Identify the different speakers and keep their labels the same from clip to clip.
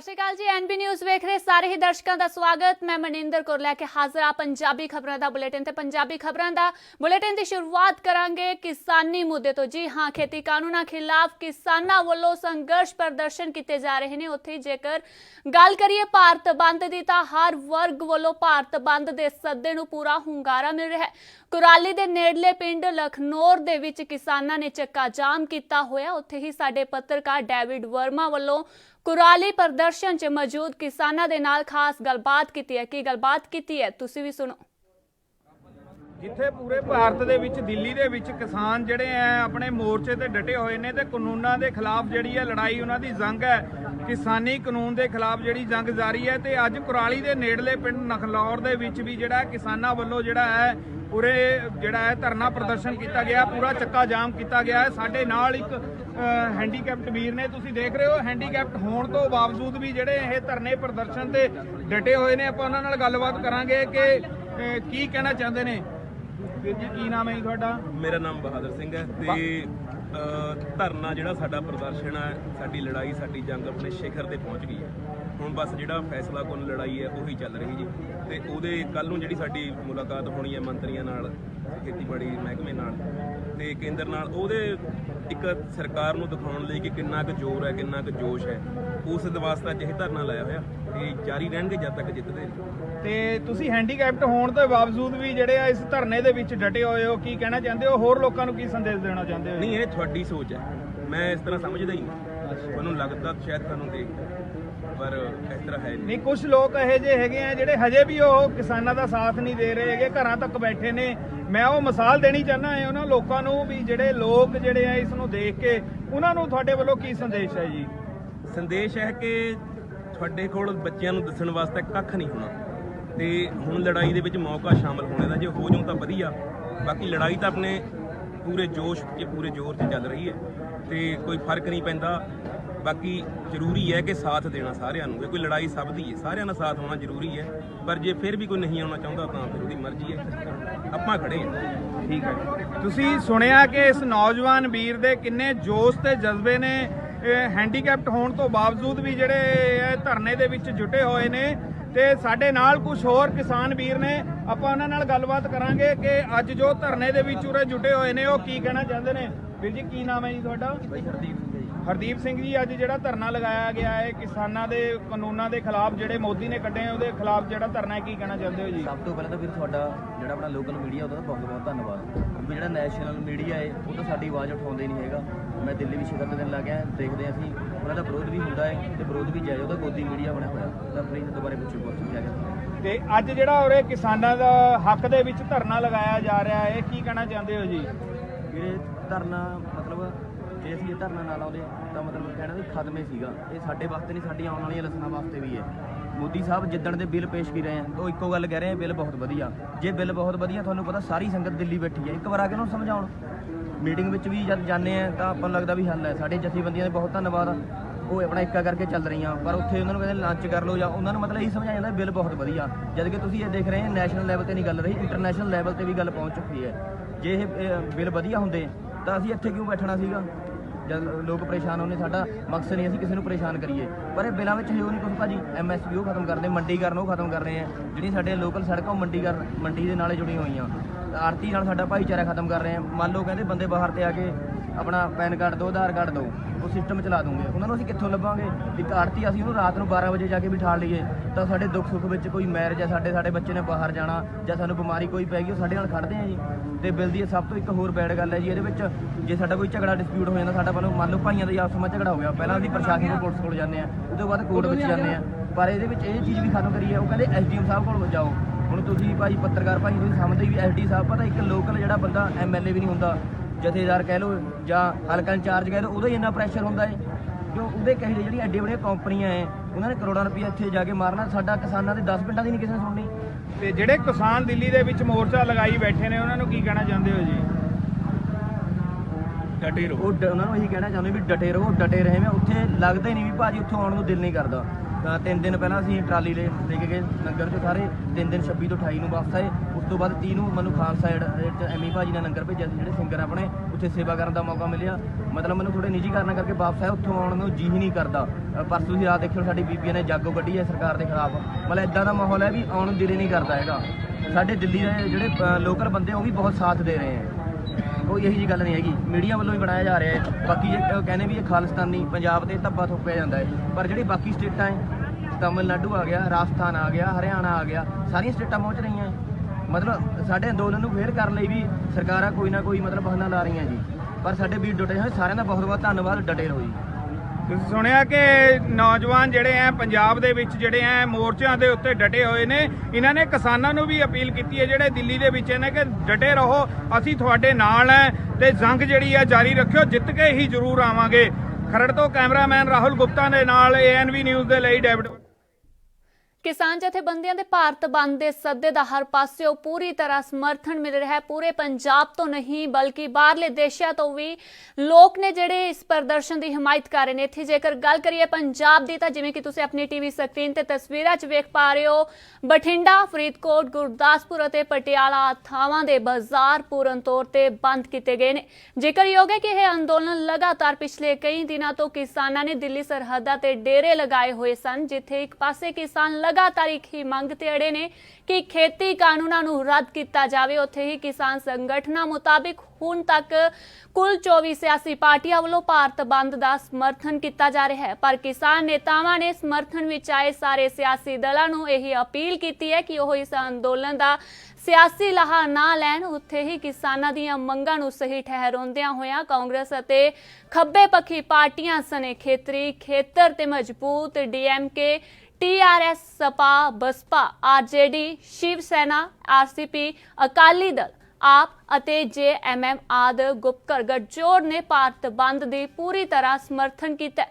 Speaker 1: ਸਤਿ ਸ਼੍ਰੀ ਅਕਾਲ ਜੀ ਐਨਬੀ ਨਿਊਜ਼ ਵੇਖ ਰਹੇ ਸਾਰੇ ਹੀ ਦਰਸ਼ਕਾਂ ਦਾ ਸਵਾਗਤ। ਮੈਂ ਮਨਿੰਦਰ ਕੌਰ ਲੈ ਕੇ ਹਾਜ਼ਰ ਆ ਪੰਜਾਬੀ ਖਬਰਾਂ ਦਾ ਬੁਲੇਟਿਨ ਤੇ ਪੰਜਾਬੀ ਖਬਰਾਂ ਦਾ ਬੁਲੇਟਿਨ ਦੀ ਸ਼ੁਰੂਆਤ ਕਰਾਂਗੇ ਕਿਸਾਨੀ ਮੁੱਦੇ ਤੋਂ। ਜੀ ਹਾਂ, ਖੇਤੀ ਕਾਨੂੰਨਾਂ ਖਿਲਾਫ ਕਿਸਾਨਾਂ ਵੱਲੋਂ ਸੰਘਰਸ਼ ਪ੍ਰਦਰਸ਼ਨ ਕੀਤੇ ਜਾ ਰਹੇ ਨੇ। ਉੱਥੇ ਜੇਕਰ ਗੱਲ ਕਰੀਏ ਭਾਰਤ ਬੰਦ ਦੀ, ਤਾਂ ਹਰ ਵਰਗ ਵੱਲੋਂ ਭਾਰਤ ਬੰਦ ਦੇ ਸੱਦੇ ਨੂੰ ਪੂਰਾ ਹੁੰਗਾਰਾ ਮਿਲ ਰਿਹਾ ਹੈ। ਕੁਰਾਲੀ ਦੇ ਨੇੜਲੇ ਪਿੰਡ ਲਖਨੌਰ ਦੇ ਵਿੱਚ ਕਿਸਾਨਾਂ ਨੇ ਚੱਕਾ ਜਾਮ ਕੀਤਾ ਹੋਇਆ। ਉੱਥੇ ਹੀ ਸਾਡੇ ਪੱਤਰਕਾਰ ਡੇਵਿਡ ਵਰਮਾ ਵੱਲੋਂ ਕੁਰਾਲੀ ਪ੍ਰਦਰਸ਼ਨ 'ਚ ਮੌਜੂਦ ਕਿਸਾਨਾਂ ਦੇ ਨਾਲ ਖਾਸ ਗੱਲਬਾਤ ਕੀਤੀ ਹੈ। ਕੀ ਗੱਲਬਾਤ ਕੀਤੀ ਹੈ? ਤੁਸੀਂ ਵੀ ਸੁਣੋ।
Speaker 2: ਜਿੱਥੇ ਪੂਰੇ ਭਾਰਤ ਦੇ ਵਿੱਚ, ਦਿੱਲੀ ਦੇ ਵਿੱਚ ਕਿਸਾਨ ਜਿਹੜੇ ਆ ਆਪਣੇ ਮੋਰਚੇ ਤੇ ਡਟੇ ਹੋਏ ਨੇ ਤੇ ਕਾਨੂੰਨਾਂ ਦੇ ਖਿਲਾਫ ਜਿਹੜੀ ਹੈ ਲੜਾਈ ਉਹਨਾਂ ਦੀ ਜੰਗ ਹੈ ਕਿਸਾਨੀ ਕਾਨੂੰਨ ਦੇ ਖਿਲਾਫ ਜਿਹੜੀ ਜੰਗ ਜਾਰੀ ਹੈ ਤੇ ਅੱਜ ਕੁਰਾਲੀ ਦੇ ਨੇੜਲੇ ਪਿੰਡ ਨਖਲੌਰ ਦੇ ਵਿੱਚ ਵੀ ਜਿਹੜਾ ਕਿਸਾਨਾਂ ਵੱਲੋਂ ਜਿਹੜਾ ਹੈ ਪੂਰੇ ਜਿਹੜਾ ਹੈ ਧਰਨਾ ਪ੍ਰਦਰਸ਼ਨ ਕੀਤਾ ਗਿਆ, ਪੂਰਾ ਚੱਕਾ ਜਾਮ ਕੀਤਾ ਗਿਆ ਹੈ ਸਾਡੇ ਨਾਲ ਇੱਕ ਹੈਂਡੀਕੈਪਟ ਵੀਰ ਨੇ, ਤੁਸੀਂ ਦੇਖ ਰਹੇ ਹੋ ਹੈਂਡੀਕੈਪਟ ਹੋਣ ਤੋਂ ਬਾਵਜੂਦ ਵੀ ਜਿਹੜੇ ਇਹ ਧਰਨੇ ਪ੍ਰਦਰਸ਼ਨ ਤੇ ਡਟੇ ਹੋਏ ਨੇ, ਆਪਾਂ ਉਹਨਾਂ ਨਾਲ ਗੱਲਬਾਤ ਕਰਾਂਗੇ ਕਿ ਕੀ ਕਹਿਣਾ ਚਾਹੁੰਦੇ ਨੇ? ਵੀਰ ਜੀ, ਕੀ ਨਾਮ ਹੈ ਜੀ ਤੁਹਾਡਾ?
Speaker 3: ਮੇਰਾ ਨਾਮ ਬਹਾਦਰ ਸਿੰਘ ਹੈ ਤੇ ਧਰਨਾ ਜਿਹੜਾ ਸਾਡਾ ਪ੍ਰਦਰਸ਼ਨ ਹੈ, ਸਾਡੀ ਲੜਾਈ, ਸਾਡੀ ਜੰਗ ਆਪਣੇ ਸਿਖਰ ਤੇ ਪਹੁੰਚ ਗਈ ਹੈ। ਹੁਣ ਬਸ ਜਿਹੜਾ ਫੈਸਲਾ ਕੁਨ ਲੜਾਈ ਹੈ ਉਹੀ ਚੱਲ ਰਹੀ ਜੀ। ਤੇ ਉਹਦੇ ਕੱਲ ਨੂੰ ਜਿਹੜੀ ਸਾਡੀ ਮੁਲਾਕਾਤ ਹੋਣੀ ਹੈ ਮੰਤਰੀਆਂ ਨਾਲ ਖੇਤੀਬਾੜੀ ਮਹਿਕਮੇ ਨਾਲ ਤੇ ਕੇਂਦਰ ਨਾਲ ਉਹਦੇ ਇੱਕ ਸਰਕਾਰ ਨੂੰ ਦਿਖਾਉਣ ਲਈ ਕਿ ਕਿੰਨਾ ਕੁ ਜ਼ੋਰ ਹੈ ਕਿੰਨਾ ਕੁ ਜੋਸ਼ ਹੈ। ਉਸ ਵਾਸਤੇ ਅੱਜ ਇਹ ਧਰਨਾ ਲਾਇਆ ਹੋਇਆ ਇਹ ਜਾਰੀ ਰਹਿਣਗੇ ਜਦ ਤੱਕ ਜਿੱਤਦੇ
Speaker 2: ਤੇ ਤੁਸੀਂ ਹੈਂਡੀਕੈਪਟ ਹੋਣ ਤੋਂ ਬਾਵਜੂਦ ਵੀ ਜਿਹੜੇ ਆ ਇਸ ਧਰਨੇ ਦੇ ਵਿੱਚ ਡਟੇ ਹੋਏ ਹੋ ਕੀ ਕਹਿਣਾ ਚਾਹੁੰਦੇ ਹੋ? ਹੋਰ ਲੋਕਾਂ ਨੂੰ ਕੀ ਸੰਦੇਸ਼ ਦੇਣਾ ਚਾਹੁੰਦੇ ਹੋ?
Speaker 3: ਨਹੀਂ ਇਹ ਤੁਹਾਡੀ ਸੋਚ ਹੈ। ਮੈਂ ਇਸ ਤਰ੍ਹਾਂ ਸਮਝਦਾ ਹੀ ਨਹੀਂ ਮੈਨੂੰ ਲੱਗਦਾ ਸ਼ਾਇਦ ਤੁਹਾਨੂੰ ਦੇਖ ਪਰ ਇਸ ਤਰ੍ਹਾਂ ਹੈ ਨਹੀਂ।
Speaker 2: ਕੁਝ ਲੋਕ ਇਹੋ ਜਿਹੇ ਹੈਗੇ ਆ ਜਿਹੜੇ ਹਜੇ ਵੀ ਉਹ ਕਿਸਾਨਾਂ ਦਾ ਸਾਥ ਨਹੀਂ ਦੇ ਰਹੇ ਹੈਗੇ ਘਰਾਂ ਤੱਕ ਬੈਠੇ ਨੇ। ਮੈਂ ਉਹ ਮਿਸਾਲ ਦੇਣੀ ਚਾਹੁੰਦਾ ਹਾਂ ਉਹਨਾਂ ਲੋਕਾਂ ਨੂੰ ਵੀ ਜਿਹੜੇ ਲੋਕ ਜਿਹੜੇ ਆ ਇਸ ਨੂੰ ਦੇਖ ਕੇ ਉਹਨਾਂ ਨੂੰ ਤੁਹਾਡੇ ਵੱਲੋਂ ਕੀ ਸੰਦੇਸ਼ ਹੈ ਜੀ?
Speaker 3: ਸੰਦੇਸ਼ ਹੈ ਕਿ ਤੁਹਾਡੇ ਕੋਲ ਬੱਚਿਆਂ ਨੂੰ ਦੱਸਣ ਵਾਸਤੇ ਕੱਖ ਨਹੀਂ ਹੋਣਾ। ਤੇ ਹੁਣ ਲੜਾਈ ਦੇ ਵਿੱਚ ਮੌਕਾ ਸ਼ਾਮਲ ਹੋਣੇ ਦਾ ਜੇ ਹੋ ਜਾਊ ਤਾਂ ਵਧੀਆ। ਬਾਕੀ ਲੜਾਈ ਤਾਂ ਆਪਣੇ ਪੂਰੇ ਜੋਸ਼ ਤੇ ਪੂਰੇ ਜ਼ੋਰ ਤੇ ਚੱਲ ਰਹੀ ਹੈ। ਤੇ ਕੋਈ ਫ਼ਰਕ ਨਹੀਂ ਪੈਂਦਾ। ਬਾਕੀ ਜ਼ਰੂਰੀ ਹੈ ਕਿ ਸਾਥ ਦੇਣਾ ਸਾਰਿਆਂ ਨੂੰ ਇਹ ਕੋਈ ਲੜਾਈ ਸਭ ਦੀ ਹੈ, ਸਾਰਿਆਂ ਦਾ ਸਾਥ ਹੋਣਾ ਜ਼ਰੂਰੀ ਹੈ, ਪਰ ਜੇ ਫਿਰ ਵੀ ਕੋਈ ਨਹੀਂ ਆਉਣਾ ਚਾਹੁੰਦਾ ਤਾਂ ਫਿਰ ਉਹਦੀ ਮਰਜ਼ੀ ਹੈ। ਆਪਾਂ ਖੜੇ ਹਾਂ।
Speaker 2: ਠੀਕ ਹੈ ਤੁਸੀਂ ਸੁਣਿਆ ਕਿ ਇਸ ਨੌਜਵਾਨ ਵੀਰ ਦੇ ਕਿੰਨੇ ਜੋਸ਼ ਤੇ ਜਜ਼ਬੇ ਨੇ ਹੈਂਡੀਕੈਪਟ ਹੋਣ ਤੋਂ ਬਾਵਜੂਦ ਵੀ ਜਿਹੜੇ ਇਹ ਧਰਨੇ ਦੇ ਵਿੱਚ ਜੁਟੇ ਹੋਏ ਨੇ, ਤੇ ਸਾਡੇ ਨਾਲ ਕੁਝ ਹੋਰ ਕਿਸਾਨ ਵੀਰ ਨੇ, ਆਪਾਂ ਉਹਨਾਂ ਨਾਲ ਗੱਲਬਾਤ ਕਰਾਂਗੇ ਕਿ ਅੱਜ ਜੋ ਧਰਨੇ ਦੇ ਵਿੱਚ ਉਰੇ ਜੁਟੇ ਹੋਏ ਨੇ, ਉਹ ਕੀ ਕਹਿਣਾ ਚਾਹੁੰਦੇ ਨੇ? ਵੀਰ ਜੀ, ਕੀ ਨਾਮ ਹੈ ਜੀ ਤੁਹਾਡਾ? ਹਰਦੀਪ। ਸਿੰਘ ਜੀ ਅੱਜ ਜਿਹੜਾ ਧਰਨਾ ਲਗਾਇਆ ਗਿਆ ਹੈ ਕਿਸਾਨਾਂ ਦੇ ਕਾਨੂੰਨਾਂ ਦੇ ਖਿਲਾਫ ਜਿਹੜੇ ਮੋਦੀ ਨੇ ਕੱਢੇ ਆ ਉਹਦੇ ਖਿਲਾਫ ਜਿਹੜਾ ਧਰਨਾ ਹੈ ਕੀ ਕਹਿਣਾ ਚਾਹੁੰਦੇ ਹੋ ਜੀ?
Speaker 4: ਸਭ ਤੋਂ ਪਹਿਲਾਂ ਤਾਂ ਵੀਰ ਤੁਹਾਡਾ ਜਿਹੜਾ ਆਪਣਾ ਲੋਕਲ ਮੀਡੀਆ ਉਹਦਾ ਤਾਂ ਬਹੁਤ ਬਹੁਤ ਧੰਨਵਾਦ। ਕਿਉਂਕਿ ਜਿਹੜਾ ਨੈਸ਼ਨਲ ਮੀਡੀਆ ਹੈ ਉਹ ਤਾਂ ਸਾਡੀ ਆਵਾਜ਼ ਉਠਾਉਂਦੇ ਨਹੀਂ ਹੈਗਾ। ਮੈਂ ਦਿੱਲੀ ਵੀ ਸ਼ਿਕਰ ਦੇ ਦਿਨ ਲੱਗ ਗਿਆ ਦੇਖਦੇ ਹਾਂ ਅਸੀਂ ਉਹਨਾਂ ਦਾ ਵਿਰੋਧ ਵੀ ਹੁੰਦਾ ਹੈ ਤੇ ਵਿਰੋਧ ਵੀ ਜਾਇਜ਼ ਉਹਦਾ ਗੋਦੀ ਮੀਡੀਆ ਬਣਿਆ ਹੋਇਆ। ਤਾਂ ਪਲੀਜ਼ ਦੁਬਾਰੇ ਪੁੱਛੋ ਕੁਐਸਚਨ ਕਿਆ ਕਹਿੰਦੇ
Speaker 2: ਤੇ ਅੱਜ ਜਿਹੜਾ ਉਰੇ ਕਿਸਾਨਾਂ ਦਾ ਹੱਕ ਦੇ ਵਿੱਚ ਧਰਨਾ ਲਗਾਇਆ ਜਾ ਰਿਹਾ ਹੈ ਕੀ ਕਹਿਣਾ ਚਾਹੁੰਦੇ ਹੋ ਜੀ?
Speaker 4: ਵੀਰੇ ਧਰਨਾ ਮਤਲਬ ਜੇ ਅਸੀਂ ਇਹ ਧਰਨਾ ਨਾ ਲਾਉਂਦੇ ਤਾਂ ਮਤਲਬ ਕਹਿਣਾ ਵੀ ਖਤਮੇ ਸੀਗਾ। ਇਹ ਸਾਡੇ ਵਾਸਤੇ ਨਹੀਂ, ਸਾਡੀਆਂ ਆਉਣ ਵਾਲੀਆਂ ਲਸਣਾ ਵਾਸਤੇ ਵੀ ਹੈ। ਮੋਦੀ ਸਾਹਿਬ ਜਿੱਦਣ ਦੇ ਬਿੱਲ ਪੇਸ਼ ਕੀ ਰਹੇ ਆ, ਉਹ ਇੱਕੋ ਗੱਲ ਕਹਿ ਰਹੇ ਆ, ਬਿੱਲ ਬਹੁਤ ਵਧੀਆ। ਜੇ ਬਿੱਲ ਬਹੁਤ ਵਧੀਆ, ਤੁਹਾਨੂੰ ਪਤਾ ਸਾਰੀ ਸੰਗਤ ਦਿੱਲੀ ਬੈਠੀ ਹੈ। ਇੱਕ ਵਾਰ ਆ ਕੇ ਉਹਨੂੰ ਸਮਝਾਉਣ। ਮੀਟਿੰਗ ਵਿੱਚ ਵੀ ਜਦ ਜਾਂਦੇ ਆ, ਤਾਂ ਆਪਾਂ ਨੂੰ ਲੱਗਦਾ ਵੀ ਹੱਲ ਹੈ। ਸਾਡੇ ਜਥੇਬੰਦੀਆਂ ਦੇ ਬਹੁਤ ਧੰਨਵਾਦ ਉਹ ਆਪਣਾ ਇੱਕਾ ਕਰਕੇ ਚੱਲ ਰਹੀਆਂ। ਪਰ ਉੱਥੇ ਉਹਨਾਂ ਨੂੰ ਕਹਿੰਦੇ ਲੰਚ ਕਰ ਲਓ ਜਾਂ ਉਹਨਾਂ ਨੂੰ ਮਤਲਬ ਇਹ ਸਮਝਾਇਆ ਜਾਂਦਾ ਬਿੱਲ ਬਹੁਤ ਵਧੀਆ। ਜਦ ਕਿ ਤੁਸੀਂ ਇਹ ਦੇਖ ਰਹੇ ਹੋ ਨੈਸ਼ਨਲ ਲੈਵਲ ਤੇ ਨਹੀਂ ਗੱਲ ਰਹੀ ਇੰਟਰਨੈਸ਼ਨਲ ਲੈਵਲ ਤੇ ਵੀ ਗੱਲ ਪਹੁੰਚ ਚੁੱਕੀ ਹੈ। ਜੇ ਇਹ ਬਿੱਲ ਵਧੀਆ ਹੁੰਦੇ, ਤਾਂ ਅਸੀਂ ਇੱਥੇ ਕਿਉਂ ਬੈਠਣਾ ਸੀਗਾ? ਜਦ ਲੋਕ ਪਰੇਸ਼ਾਨ ਹੋਣੇ ਸਾਡਾ ਮਕਸਦ ਨਹੀਂ ਅਸੀਂ ਕਿਸੇ ਨੂੰ ਪਰੇਸ਼ਾਨ ਕਰੀਏ। ਪਰ ਇਹ ਬਿਲਾਂ ਵਿੱਚ ਹੈ ਉਹ ਨਹੀਂ ਕੁਝ ਭਾਜੀ ਐਮਐਸਪੀ ਉਹ ਖਤਮ ਕਰਦੇ ਮੰਡੀਕਰਨ ਉਹ ਖਤਮ ਕਰ ਰਹੇ ਆ। ਜਿਹੜੀ ਸਾਡੇ ਲੋਕਲ ਸੜਕਾਂ ਉਹ ਮੰਡੀਕਰਨ ਮੰਡੀ ਦੇ ਨਾਲੇ ਜੁੜੀਆਂ ਹੋਈਆਂ। ਆਰਤੀ ਨਾਲ ਸਾਡਾ ਭਾਈਚਾਰਾ ਖਤਮ ਕਰ ਰਹੇ ਆ। ਮੰਨ ਲਓ ਕਹਿੰਦੇ ਬੰਦੇ ਬਾਹਰ ਤੇ ਆ ਕੇ ਆਪਣਾ ਪੈਨ ਕਾਰਡ ਦਿਓ ਆਧਾਰ ਕਾਰਡ ਦਿਓ ਸਿਸਟਮ ਚਲਾ ਦੂੰਗੇ। ਉਹਨਾਂ ਨੂੰ ਅਸੀਂ ਕਿੱਥੋਂ ਲੱਭਾਂਗੇ? ਇੱਕ ਆਰਤੀ ਅਸੀਂ ਉਹਨੂੰ ਰਾਤ ਨੂੰ 12 ਵਜੇ ਜਾ ਕੇ ਬਿਠਾ ਲਈਏ। ਤਾਂ ਸਾਡੇ ਦੁੱਖ ਸੁੱਖ ਵਿੱਚ ਕੋਈ ਮੈਰਿਜ ਹੈ ਸਾਡੇ ਸਾਡੇ ਬੱਚੇ ਨੇ ਬਾਹਰ ਜਾਣਾ ਜਾਂ ਸਾਨੂੰ ਬਿਮਾਰੀ ਕੋਈ ਪੈ ਗਈ, ਉਹ ਸਾਡੇ ਨਾਲ ਖੜਦੇ ਆ ਜੀ। ਤੇ ਬਿੱਲ ਦੀ ਇਹ ਸਭ ਤੋਂ ਇੱਕ ਹੋਰ ਬੈਡ ਗੱਲ ਹੈ ਜੀ, ਇਹਦੇ ਵਿੱਚ ਜੇ ਸਾਡਾ ਕੋਈ ਝਗੜਾ ਡਿਸਪਿਊਟ ਹੋ ਜਾਂਦਾ, ਸਾਡਾ ਵੱਲੋਂ ਮੰਨ ਲਓ ਭਾਈਆਂ ਦਾ ਆਪਸ ਵਿੱਚ ਝਗੜਾ ਹੋ ਗਿਆ। ਪਹਿਲਾਂ ਅਸੀਂ ਪ੍ਰਸ਼ਾਸਨ ਕੋਲ ਪੁਲਿਸ ਕੋਲ ਜਾਂਦੇ ਆ, ਉਹਦੇ ਤੋਂ ਬਾਅਦ ਕੋਰਟ ਵਿੱਚ ਜਾਂਦੇ ਆ। ਪਰ ਇਹਦੇ ਵਿੱਚ ਇਹ ਚੀਜ਼ ਵੀ ਖਤਮ ਕਰੀ ਹੈ, ਉਹ ਕਹਿੰਦੇ ਐਸਡੀਐਮ ਸਾਹਿਬ ਕੋਲ ਜਾਓ। ਹੁਣ ਤੁਸੀਂ ਭਾਈ ਪੱਤਰਕਾਰ ਭਾਈ ਤੁਸੀਂ ਸਮਝਦੇ ਵੀ ਐਸਡੀ ਸਾਹਿਬ ਪਤਾ ਇੱਕ ਲੋਕਲ ਜਿਹੜਾ ਬੰਦਾ ਐਮਐਲਏ ਵੀ ਨਹੀਂ ਹੁੰਦਾ। ਜਥੇਦਾਰ ਕਹਿ ਲਓ ਜਾਂ ਹਲਕਾ ਇੰਚਾਰਜ ਕਹਿ ਲਓ ਉਹਦਾ ਹੀ ਇੰਨਾ ਪ੍ਰੈਸ਼ਰ ਹੁੰਦਾ ਹੈ ਜੋ ਉਹਦੇ ਕਹੇ ਜਿਹੜੀ ਐਡੀ ਵੱਡੀਆਂ ਕੰਪਨੀਆਂ ਐ ਉਹਨਾਂ ਨੇ ਕਰੋੜਾਂ ਰੁਪਏ ਇੱਥੇ ਜਾ ਕੇ ਮਾਰਨਾ। ਸਾਡਾ ਕਿਸਾਨਾਂ ਦੇ 10 ਪਿੰਡਾਂ ਦੀ ਨਹੀਂ ਕਿਸੇ ਨੇ ਸੁਣਨੀ।
Speaker 2: ਤੇ ਜਿਹੜੇ ਕਿਸਾਨ ਦਿੱਲੀ ਦੇ ਵਿੱਚ ਮੋਰਚਾ ਲਗਾਈ ਬੈਠੇ ਨੇ ਉਹਨਾਂ ਨੂੰ ਕੀ ਕਹਿਣਾ ਚਾਹੁੰਦੇ ਹੋ ਜੀ?
Speaker 3: ਡਟੇ ਰਹੋ।
Speaker 4: ਉਹ ਉਹਨਾਂ ਨੂੰ ਇਹੀ ਕਹਿਣਾ ਚਾਹੁੰਦੇ ਵੀ ਡਟੇ ਰਹੋ ਡਟੇ ਰਹੇ ਮੈਂ। ਉੱਥੇ ਲੱਗਦਾ ਹੀ ਨਹੀਂ ਵੀ ਭਾਜੀ ਉੱਥੋਂ ਆਉਣ ਨੂੰ ਦਿਲ ਨਹੀਂ ਕਰਦਾ। ਤਾਂ ਤਿੰਨ ਦਿਨ ਪਹਿਲਾਂ ਅਸੀਂ ਟਰਾਲੀ ਲੈ ਕੇ ਗਏ ਨਗਰ ਚੋਂ ਸਾਰੇ। ਤਿੰਨ ਦਿਨ 26 ਤੋਂ 28 ਨੂੰ ਵਾਪਸ ਆਏ। ਤੋਂ ਬਾਅਦ 30 ਨੂੰ ਮੈਨੂੰ ਖਾਲਸਾ ਏਡ ਚ ਐਮੀ ਭਾਜੀ ਨੇ ਲੰਗਰ ਭੇਜਿਆ ਸੀ ਜਿਹੜੇ ਸਿੰਗਰ ਆਪਣੇ ਉੱਥੇ ਸੇਵਾ ਕਰਨ ਦਾ ਮੌਕਾ ਮਿਲਿਆ। ਮਤਲਬ ਮੈਨੂੰ ਥੋੜੇ ਨਿੱਜੀ ਕਾਰਨਾਂ ਕਰਕੇ ਵਾਪਸ ਆਇਆ ਉੱਥੋਂ ਆਉਣ ਨੂੰ ਜੀ ਹੀ ਨਹੀਂ ਕਰਦਾ। ਅ, ਤੁਸੀਂ ਰਾਤ ਦੇਖਿਓ ਸਾਡੀ ਬੀਬੀਆਂ ਨੇ ਜਾਗੋ ਕੱਢੀ ਹੈ ਸਰਕਾਰ ਦੇ ਖਿਲਾਫ। ਮਤਲਬ ਇਦਾਂ ਦਾ ਮਾਹੌਲ ਹੈ ਵੀ ਆਉਣ ਨੂੰ ਦਿਲ ਹੀ ਨਹੀਂ ਕਰਦਾ ਹੈਗਾ। ਸਾਡੇ ਦਿੱਲੀ ਦੇ ਜਿਹੜੇ ਲੋਕਲ ਬੰਦੇ ਉਹ ਵੀ ਬਹੁਤ ਸਾਥ ਦੇ ਰਹੇ ਹੈ। ਕੋਈ ਇਹੀ ਜੀ ਗੱਲ ਨਹੀਂ ਹੈਗੀ। ਮੀਡੀਆ ਵੱਲੋਂ ਹੀ ਬਣਾਇਆ ਜਾ ਰਿਹਾ ਹੈ। ਬਾਕੀ ਜੇ ਕਹਿੰਦੇ ਵੀ ਇਹ ਖਾਲਿਸਤਾਨੀ ਪੰਜਾਬ ਤੇ ਧੱਬਾ ਥੋਪਿਆ ਜਾਂਦਾ ਹੈ। ਪਰ ਜਿਹੜੀ ਬਾਕੀ ਸਟੇਟਾਂ ਹੈ ਤਮਿਲਨਾਡੂ ਆ ਗਿਆ ਰਾਜਸਥਾਨ ਆ ਗਿਆ ਹਰਿਆਣਾ ਆ ਗਿਆ ਸਾਰੀਆਂ ਸਟੇਟਾਂ ਪਹੁੰਚ ਰਹੀਆਂ ਮਤਲਬ ਸਾਡੇ ਅੰਦੋਲਨ ਨੂੰ ਫੇਰ ਕਰਨ ਲਈ ਵੀ ਸਰਕਾਰਾਂ ਕੋਈ ਨਾ ਕੋਈ ਮਤਲਬ ਬਹਾਨਾ ਲਾ ਰਹੀਆਂ ਜੀ। ਪਰ ਸਾਡੇ ਵੀਰ ਡਟੇ ਹੋਏ, ਸਾਰਿਆਂ ਦਾ ਬਹੁਤ ਬਹੁਤ ਧੰਨਵਾਦ, ਡਟੇ ਰਹੋ ਜੀ।
Speaker 2: ਤੁਸੀਂ ਸੁਣਿਆ ਕਿ ਨੌਜਵਾਨ ਜਿਹੜੇ ਆ ਪੰਜਾਬ ਦੇ ਵਿੱਚ ਜਿਹੜੇ ਆ ਮੋਰਚਿਆਂ ਦੇ ਉੱਤੇ ਡਟੇ ਹੋਏ ਨੇ, ਇਹਨਾਂ ਨੇ ਕਿਸਾਨਾਂ ਨੂੰ ਵੀ ਅਪੀਲ ਕੀਤੀ ਹੈ, ਜਿਹੜੇ ਦਿੱਲੀ ਦੇ ਵਿੱਚ ਨੇ ਕਿ ਡਟੇ ਰਹੋ, ਅਸੀਂ ਤੁਹਾਡੇ ਨਾਲ ਹੈ ਤੇ ਜੰਗ ਜਿਹੜੀ ਆ ਜਾਰੀ ਰੱਖਿਓ, ਜਿੱਤ ਕੇ ਹੀ ਜ਼ਰੂਰ ਆਵਾਂਗੇ। ਖਰੜ ਤੋਂ ਕੈਮਰਾਮੈਨ ਰਾਹੁਲ ਗੁਪਤਾ ਦੇ ਨਾਲ ਏਐਨਵੀ ਨਿਊਜ਼ ਦੇ ਲਈ ਡੇਵਿਡ
Speaker 1: ਕਿਸਾਨ ਜਥੇਬੰਦੀਆਂ ਦੇ ਭਾਰਤ ਬੰਦ ਦੇ ਸੱਦੇ ਦਾ ਹਰ ਪਾਸਿਓਂ ਪੂਰੀ ਤਰ੍ਹਾਂ ਸਮਰਥਨ ਮਿਲ ਰਿਹਾ ਹੈ। ਪੂਰੇ ਪੰਜਾਬ ਤੋਂ ਨਹੀਂ, ਬਲਕਿ ਬਾਹਰਲੇ ਦੇਸ਼ਾਂ ਤੋਂ ਵੀ ਲੋਕ ਨੇ ਜਿਹੜੇ ਇਸ ਪ੍ਰਦਰਸ਼ਨ ਦੀ ਹਮਾਇਤ ਕਰ ਰਹੇ ਨੇ। ਇੱਥੇ ਜੇਕਰ ਗੱਲ ਕਰੀਏ ਪੰਜਾਬ ਦੀ, ਤਾਂ ਜਿਵੇਂ ਕਿ ਤੁਸੀਂ ਆਪਣੀ ਟੀਵੀ ਸਕਰੀਨ ਤੇ ਤਸਵੀਰਾਂ 'ਚ ਵੇਖ ਪਾ ਰਹੇ ਹੋ, ਬਠਿੰਡਾ, ਫਰੀਦਕੋਟ, ਗੁਰਦਾਸਪੁਰ ਅਤੇ ਪਟਿਆਲਾ ਥਾਵਾਂ ਦੇ ਬਾਜ਼ਾਰ ਪੂਰਨ ਤੌਰ ਤੇ ਬੰਦ ਕੀਤੇ ਗਏ ਨੇ। ਜ਼ਿਕਰਯੋਗ ਹੈ ਕਿ ਇਹ ਅੰਦੋਲਨ ਲਗਾਤਾਰ ਪਿਛਲੇ ਕਈ ਦਿਨਾਂ ਤੋਂ ਕਿਸਾਨਾਂ ਨੇ ਦਿੱਲੀ ਸਰਹੱਦਾਂ ਤੇ ਡੇਰੇ ਲਗਾਏ ਹੋਏ ਸਨ, ਜਿੱਥੇ ਇੱਕ ਪਾਸੇ ਕਿਸਾਨ ਲਗਾਤਾਰ ਇੱਕ ਹੀ ਮੰਗ ਤੇ ਅੜੇ ਨੇ ਕਿ ਖੇਤੀ ਕਾਨੂੰਨਾਂ ਨੂੰ ਰੱਦ ਕੀਤਾ ਜਾਵੇ। ਉੱਥੇ ਹੀ ਕਿਸਾਨ ਸੰਗਠਨਾਂ ਮੁਤਾਬਿਕ ਹੁਣ ਤੱਕ ਕੁੱਲ 24 ਸਿਆਸੀ ਪਾਰਟੀਆਂ ਵੱਲੋਂ ਭਾਰਤ ਬੰਦ ਦਾ ਸਮਰਥਨ ਕੀਤਾ ਜਾ ਰਿਹਾ ਹੈ। ਪਰ ਕਿਸਾਨ ਨੇਤਾਵਾਂ ਨੇ ਸਮਰਥਨ ਵਿੱਚ ਆਏ ਸਾਰੇ ਸਿਆਸੀ ਦਲਾਂ ਨੂੰ ਇਹ ਅਪੀਲ ਕੀਤੀ ਹੈ ਕਿ ਉਹ ਇਸ ਅੰਦੋਲਨ ਦਾ ਸਿਆਸੀ ਲਾਹਾ ਨਾ ਲੈਣ। ਉੱਥੇ ਹੀ ਕਿਸਾਨਾਂ ਦੀਆਂ ਮੰਗਾਂ ਨੂੰ ਸਹੀ ਠਹਿਰਾਉਂਦਿਆਂ ਹੋਇਆਂ ਕਾਂਗਰਸ ਅਤੇ ਖੱਬੇ ਪੱਖੀ ਪਾਰਟੀਆਂ ਸਨੇ ਖੇਤਰੀ ਖੇਤਰ ਤੇ ਮਜ਼ਬੂਤ DMK TRS Sapa Basapa RJD Shiv Sena RCP Akali Dal ਆਪ ਅਤੇ ਜੇਐਮਐਮ ਆਦ ਗੁਪਕਰ ਗੱਠਜੋੜ ਨੇ ਭਾਰਤ ਬੰਦ ਦੀ ਪੂਰੀ ਤਰ੍ਹਾਂ ਸਮਰਥਨ ਕੀਤਾ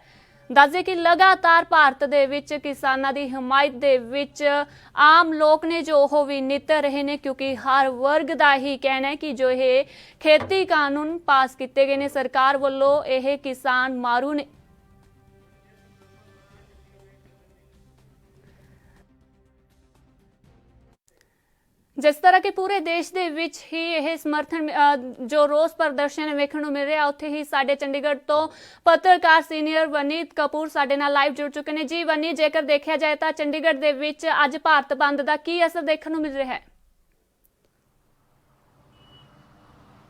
Speaker 1: ਦੱਸਦੇ ਕਿ ਲਗਾਤਾਰ ਭਾਰਤ ਦੇ ਵਿੱਚ ਕਿਸਾਨਾਂ ਦੀ ਹਮਾਇਤ ਦੇ ਵਿੱਚ ਆਮ ਲੋਕ ਨੇ ਜੋ ਉਹ ਵੀ ਨਿੱਤ ਰਹੇ ਨੇ ਕਿਉਂਕਿ ਹਰ ਵਰਗ ਦਾ ਹੀ ਕਹਿਣਾ ਹੈ ਕਿ ਜੋ ਇਹ ਖੇਤੀ ਕਾਨੂੰਨ ਪਾਸ ਕੀਤੇ ਗਏ ਨੇ, ਸਰਕਾਰ ਵੱਲੋਂ ਇਹ ਕਿਸਾਨ ਮਾਰੂ ਨੇ। ਜਿਸ ਤਰ੍ਹਾਂ ਕਿ ਪੂਰੇ ਦੇਸ਼ ਦੇ ਵਿੱਚ ਹੀ ਇਹ ਸਮਰਥਨ ਜੋ ਰੋਸ ਪ੍ਰਦਰਸ਼ਨ ਵੇਖਣ ਨੂੰ ਮਿਲ ਰਿਹਾ, ਉੱਥੇ ਹੀ ਸਾਡੇ ਚੰਡੀਗੜ੍ਹ ਤੋਂ ਪੱਤਰਕਾਰ ਸੀਨੀਅਰ ਵਨੀਤ ਕਪੂਰ ਸਾਡੇ ਨਾਲ ਲਾਈਵ ਜੁੜ ਚੁੱਕੇ ਨੇ। ਜੀ ਵਨੀ ਜੇਕਰ ਦੇਖਿਆ ਜਾਏ ਤਾਂ ਚੰਡੀਗੜ੍ਹ ਦੇ ਵਿੱਚ ਅੱਜ ਭਾਰਤ ਬੰਦ ਦਾ ਕੀ ਅਸਰ ਦੇਖਣ ਨੂੰ ਮਿਲ ਰਿਹਾ ਹੈ?